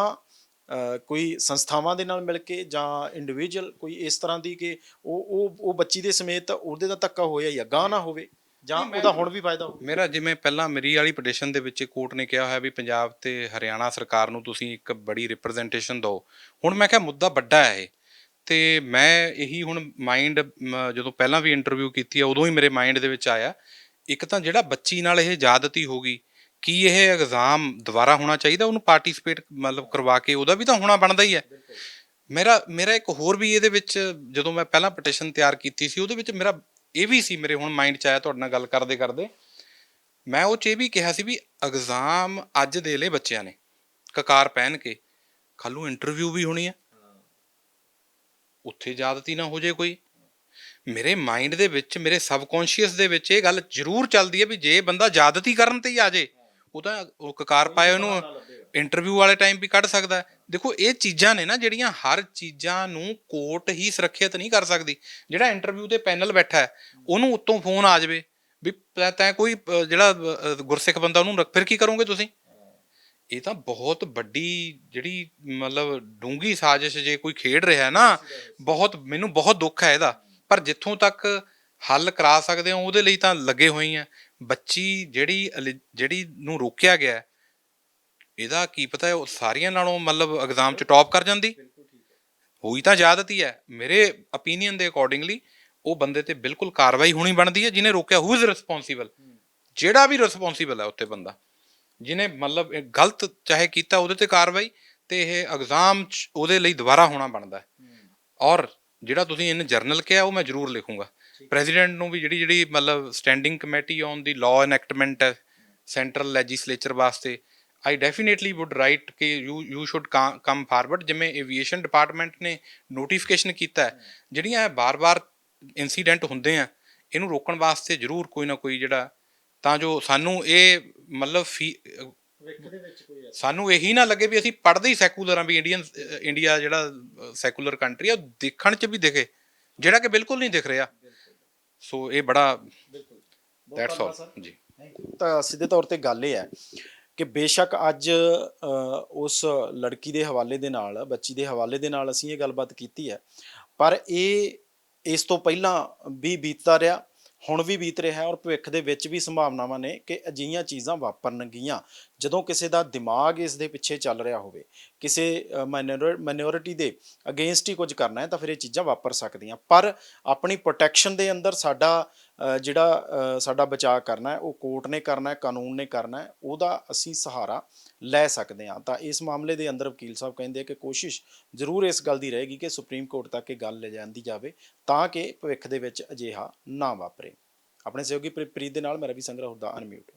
ਕੋਈ ਸੰਸਥਾਵਾਂ ਦੇ ਨਾਲ ਮਿਲ ਕੇ ਜਾਂ ਇੰਡੀਵਿਜੂਅਲ ਕੋਈ ਇਸ ਤਰ੍ਹਾਂ ਦੀ ਕਿ ਉਹ ਉਹ ਉਹ ਬੱਚੀ ਦੇ ਸਮੇਤ ਉਹਦੇ ਦਾ ਧੱਕਾ ਹੋਇਆ ਹੀ ਆ ਗਾਹ ਨਾ ਹੋਵੇ ਜਾਂ ਉਹਦਾ ਹੁਣ ਵੀ ਫਾਇਦਾ ਹੋਵੇ। ਮੇਰਾ ਜਿਵੇਂ ਪਹਿਲਾਂ ਮੇਰੀ ਵਾਲੀ ਪਟੀਸ਼ਨ ਦੇ ਵਿੱਚ ਕੋਰਟ ਨੇ ਕਿਹਾ ਹੋਇਆ ਵੀ ਪੰਜਾਬ ਤੇ ਹਰਿਆਣਾ ਸਰਕਾਰ ਨੂੰ ਤੁਸੀਂ ਇੱਕ ਬੜੀ ਰਿਪਰੈਜ਼ੈਂਟੇਸ਼ਨ ਦਿਓ। ਹੁਣ ਮੈਂ ਕਿਹਾ ਮੁੱਦਾ ਵੱਡਾ ਹੈ ਇਹ। ਤੇ ਮੈਂ ਇਹੀ ਹੁਣ ਮਾਈਂਡ ਜਦੋਂ ਪਹਿਲਾਂ ਵੀ ਇੰਟਰਵਿਊ ਕੀਤੀ ਆ ਉਦੋਂ ਹੀ ਮੇਰੇ ਮਾਈਂਡ ਦੇ ਵਿੱਚ ਆਇਆ ਇੱਕ ਤਾਂ ਜਿਹੜਾ ਬੱਚੀ ਨਾਲ ਇਹ ਜ਼ਿਆਦਤੀ ਹੋ ਗਈ ਕੀ ਇਹ ਐਗਜ਼ਾਮ ਦੁਬਾਰਾ ਹੋਣਾ ਚਾਹੀਦਾ? ਉਹਨੂੰ ਪਾਰਟਿਸਿਪੇਟ ਮਤਲਬ ਕਰਵਾ ਕੇ ਉਹਦਾ ਵੀ ਤਾਂ ਹੋਣਾ ਬਣਦਾ ਹੀ ਹੈ। ਮੇਰਾ ਮੇਰਾ ਇੱਕ ਹੋਰ ਵੀ ਇਹਦੇ ਵਿੱਚ ਜਦੋਂ ਮੈਂ ਪਹਿਲਾਂ ਪਟੀਸ਼ਨ ਤਿਆਰ ਕੀਤੀ ਸੀ, ਉਹਦੇ ਵਿੱਚ ਮੇਰਾ ਇਹ ਵੀ ਸੀ, ਮੇਰੇ ਹੁਣ ਮਾਈਂਡ 'ਚ ਆਇਆ ਤੁਹਾਡੇ ਨਾਲ ਗੱਲ ਕਰਦੇ ਕਰਦੇ। ਮੈਂ ਉਹ 'ਚ ਇਹ ਵੀ ਕਿਹਾ ਸੀ ਵੀ ਐਗਜ਼ਾਮ ਅੱਜ ਦੇ ਲਏ ਬੱਚਿਆਂ ਨੇ, ਕਕਾਰ ਪਹਿਨ ਕੇ, ਕੱਲ੍ਹ ਇੰਟਰਵਿਊ ਵੀ ਹੋਣੀ ਹੈ। ਉੱਥੇ ਜਾਦਤੀ ਨਾ ਹੋ ਜੇ ਕੋਈ। ਮੇਰੇ ਮਾਈਂਡ ਦੇ ਵਿੱਚ, ਮੇਰੇ ਸਬਕੌਂਸ਼ੀਅਸ ਦੇ ਵਿੱਚ ਇਹ ਗੱਲ ਜ਼ਰੂਰ ਚੱਲਦੀ ਹੈ ਵੀ ਜੇ ਬੰਦਾ ਜਾਦਤੀ ਕਰਨ ਤੇ ਹੀ ਆ ਜੇ ਉਹ ਤਾਂ ਉਹ ਕਕਾਰ ਪਾਏ ਉਹਨੂੰ ਇੰਟਰਵਿਊ ਵਾਲੇ ਟਾਈਮ ਵੀ ਕੱਢ ਸਕਦਾ ਦੇਖੋ, ਇਹ ਚੀਜ਼ਾਂ ਨੇ ਨਾ ਜਿਹੜੀਆਂ ਹਰ ਚੀਜ਼ਾਂ ਨੂੰ ਕੋਰਟ ਹੀ ਸੁਰੱਖਿਅਤ ਨਹੀਂ ਕਰ ਸਕਦੀ। ਜਿਹੜਾ ਇੰਟਰਵਿਊ ਤੇ ਪੈਨਲ ਬੈਠਾ ਹੈ, ਉਹਨੂੰ ਉੱਤੋਂ ਫੋਨ ਆ ਜਾਵੇ ਵੀ ਤੈਂ- ਕੋਈ ਜਿਹੜਾ ਗੁਰਸਿੱਖ ਬੰਦਾ ਉਹਨੂੰ ਫਿਰ ਕੀ ਕਰੋਗੇ ਤੁਸੀਂ? ਇਹ ਤਾਂ ਬਹੁਤ ਵੱਡੀ ਜਿਹੜੀ ਮਤਲਬ ਡੂੰਗੀ ਸਾਜ਼ਿਸ਼ ਜੇ ਕੋਈ ਖੇਡ ਰਿਹਾ ਨਾ, ਬਹੁਤ, ਮੈਨੂੰ ਬਹੁਤ ਦੁੱਖ ਹੈ ਇਹਦਾ। ਪਰ ਜਿੱਥੋਂ ਤੱਕ ਹੱਲ ਕਰਾ ਸਕਦੇ ਹੋ, ਉਹਦੇ ਲਈ ਤਾਂ ਲੱਗੇ ਹੋਏ ਆ ਬੱਚੀ ਜਿਹੜੀ ਅਲੀ- ਜਿਹੜੀ ਨੂੰ ਰੋਕਿਆ ਗਿਆ ਹੈ, ਇਹਦਾ ਕੀ ਪਤਾ ਉਹ ਸਾਰੀਆਂ ਨਾਲੋਂ ਮਤਲਬ ਐਗਜ਼ਾਮ ਚ ਟੌਪ ਕਰ ਜਾਂਦੀ? ਹੋਈ ਤਾਂ ਜ਼ਿਆਦਤੀ ਹੈ। ਮੇਰੇ opinion ਦੇ ਅਕੋਰਡਿੰਗਲੀ ਉਹ ਬੰਦੇ ਤੇ ਬਿਲਕੁਲ ਕਾਰਵਾਈ ਹੋਣੀ ਬਣਦੀ ਹੈ ਜਿਹਨੇ ਰੋਕਿਆ ਹੂ ਇਜ਼ ਰਿਸਪੌਂਸੀਬਲ ਜਿਹੜਾ ਵੀ ਰਿਸਪੌਂਸੀਬਲ ਹੈ ਉੱਤੇ ਬੰਦਾ। ਜਿਹਨੇ ਮਤਲਬ ਇਹ ਗਲਤ ਚਾਹੇ ਕੀਤਾ ਉਹਦੇ ਤੇ ਕਾਰਵਾਈ ਤੇ ਇਹ ਐਗਜ਼ਾਮ ਚ ਉਹਦੇ ਲਈ ਦੁਬਾਰਾ ਹੋਣਾ ਬਣਦਾ ਹੈ। ਔਰ ਜਿਹੜਾ ਤੁਸੀਂ ਇਹਨ ਜਰਨਲ ਕਿਹਾ ਉਹ ਮੈਂ ਜ਼ਰੂਰ ਲਿਖੂੰਗਾ। ਪ੍ਰੈਜ਼ੀਡੈਂਟ ਨੂੰ ਵੀ ਜਿਹੜੀ ਜਿਹੜੀ ਮਤਲਬ standing committee on the law enactment ਹੈ ਸੈਂਟਰਲ ਲੈਜਿਸਲੇਚਰ ਵਾਸਤੇ ਆਈ ਡੈਫੀਨੇਟਲੀ ਊਡ ਰਾਈਟ ਕਿ you you should come forward ਜਿਵੇਂ ਐਵੀਏਸ਼ਨ ਡਿਪਾਰਟਮੈਂਟ ਨੇ ਨੋਟੀਫਿਕੇਸ਼ਨ ਕੀਤਾ ਜਿਹੜੀਆਂ ਇਹ ਬਾਰ-ਬਾਰ ਇਨਸੀਡੈਂਟ ਹੁੰਦੇ ਆ ਇਹਨੂੰ ਰੋਕਣ ਵਾਸਤੇ ਜ਼ਰੂਰ ਕੋਈ ਨਾ ਕੋਈ ਜਿਹੜਾ ਤਾਂ ਜੋ ਸਾਨੂੰ ਇਹ ਮਤਲਬ ਫੀ- ਸਾਨੂੰ ਇਹੀ ਨਾ ਲੱਗੇ ਵੀ ਅਸੀਂ ਪੜ੍ਹਦੇ ਹੀ ਸੈਕੂਲਰ ਆ ਵੀ ਇੰਡੀਅਨ ਇੰਡੀਆ ਜਿਹੜਾ ਸੈਕੂਲਰ ਕੰਟਰੀ ਆ ਦੇਖਣ 'ਚ ਵੀ ਦਿਖੇ ਜਿਹੜਾ ਕਿ ਬਿਲਕੁਲ ਨਹੀਂ ਦਿਖ ਰਿਹਾ। ਸੋ ਇਹ ਬੜਾ ਦੈਟਸ ਆਲ ਜੀ। ਤਾਂ ਸਿੱਧੇ ਤੌਰ ਤੇ ਗੱਲ ਇਹ ਹੈ ਕਿ ਬੇਸ਼ੱਕ ਅੱਜ ਉਸ ਲੜਕੀ ਦੇ ਹਵਾਲੇ ਦੇ ਨਾਲ ਬੱਚੀ ਦੇ ਹਵਾਲੇ ਦੇ ਨਾਲ ਅਸੀਂ ਇਹ ਗੱਲਬਾਤ ਕੀਤੀ ਹੈ। ਪਰ ਇਹ ਇਸ ਤੋਂ ਪਹਿਲਾਂ ਵੀ ਬੀਤਦਾ ਰਿਹਾ। ਹੁਣ ਵੀ ਬੀਤ ਰਿਹਾ ਹੈ ਔਰ ਭਵਿੱਖ ਦੇ ਵਿੱਚ ਵੀ ਸੰਭਾਵਨਾਵਾਂ ਨੇ ਕਿ ਅਜਿਹੀਆਂ ਚੀਜ਼ਾਂ ਵਾਪਰਨਗੀਆਂ। ਜਦੋਂ ਕਿਸੇ ਦਾ ਦਿਮਾਗ ਇਸ ਦੇ ਪਿੱਛੇ ਚੱਲ ਰਿਹਾ ਹੋਵੇ, ਕਿਸੇ ਮਾਈਨੋਰਿਟੀ ਦੇ ਅਗੇਂਸਟ ਹੀ ਕੁਝ ਕਰਨਾ ਹੈ ਤਾਂ ਫਿਰ ਇਹ ਚੀਜ਼ਾਂ ਵਾਪਰ ਸਕਦੀਆਂ। ਪਰ ਆਪਣੀ ਪ੍ਰੋਟੈਕਸ਼ਨ ਦੇ ਅੰਦਰ ਸਾਡਾ ਜਿਹੜਾ ਸਾਡਾ ਬਚਾਅ ਕਰਨਾ ਹੈ, ਉਹ ਕੋਰਟ ਨੇ ਕਰਨਾ ਹੈ, ਕਾਨੂੰਨ ਨੇ ਕਰਨਾ ਹੈ, ਉਹਦਾ ਅਸੀਂ ਸਹਾਰਾ ਲੈ ਸਕਦੇ ਹਾਂ। ਤਾਂ ਇਸ ਮਾਮਲੇ ਦੇ ਅੰਦਰ ਵਕੀਲ ਸਾਹਿਬ ਕਹਿੰਦੇ ਆ ਕਿ ਕੋਸ਼ਿਸ਼ ਜ਼ਰੂਰ ਇਸ ਗੱਲ ਦੀ ਰਹੇਗੀ ਕਿ ਸੁਪਰੀਮ ਕੋਰਟ ਤੱਕ ਇਹ ਗੱਲ ਲੈ ਜਾਂਦੀ ਜਾਵੇ ਤਾਂ ਕਿ ਭਵਿੱਖ ਦੇ ਵਿੱਚ ਅਜਿਹਾ ਨਾ ਵਾਪਰੇ। ਆਪਣੇ ਸਹਿਯੋਗੀ ਪ੍ਰੀ- ਪ੍ਰੀਤ ਦੇ ਨਾਲ ਮੈਂ ਰਵੀ ਸੰਗਰਾ ਹੁਰਦਾ ਅਨਮਿਊਟ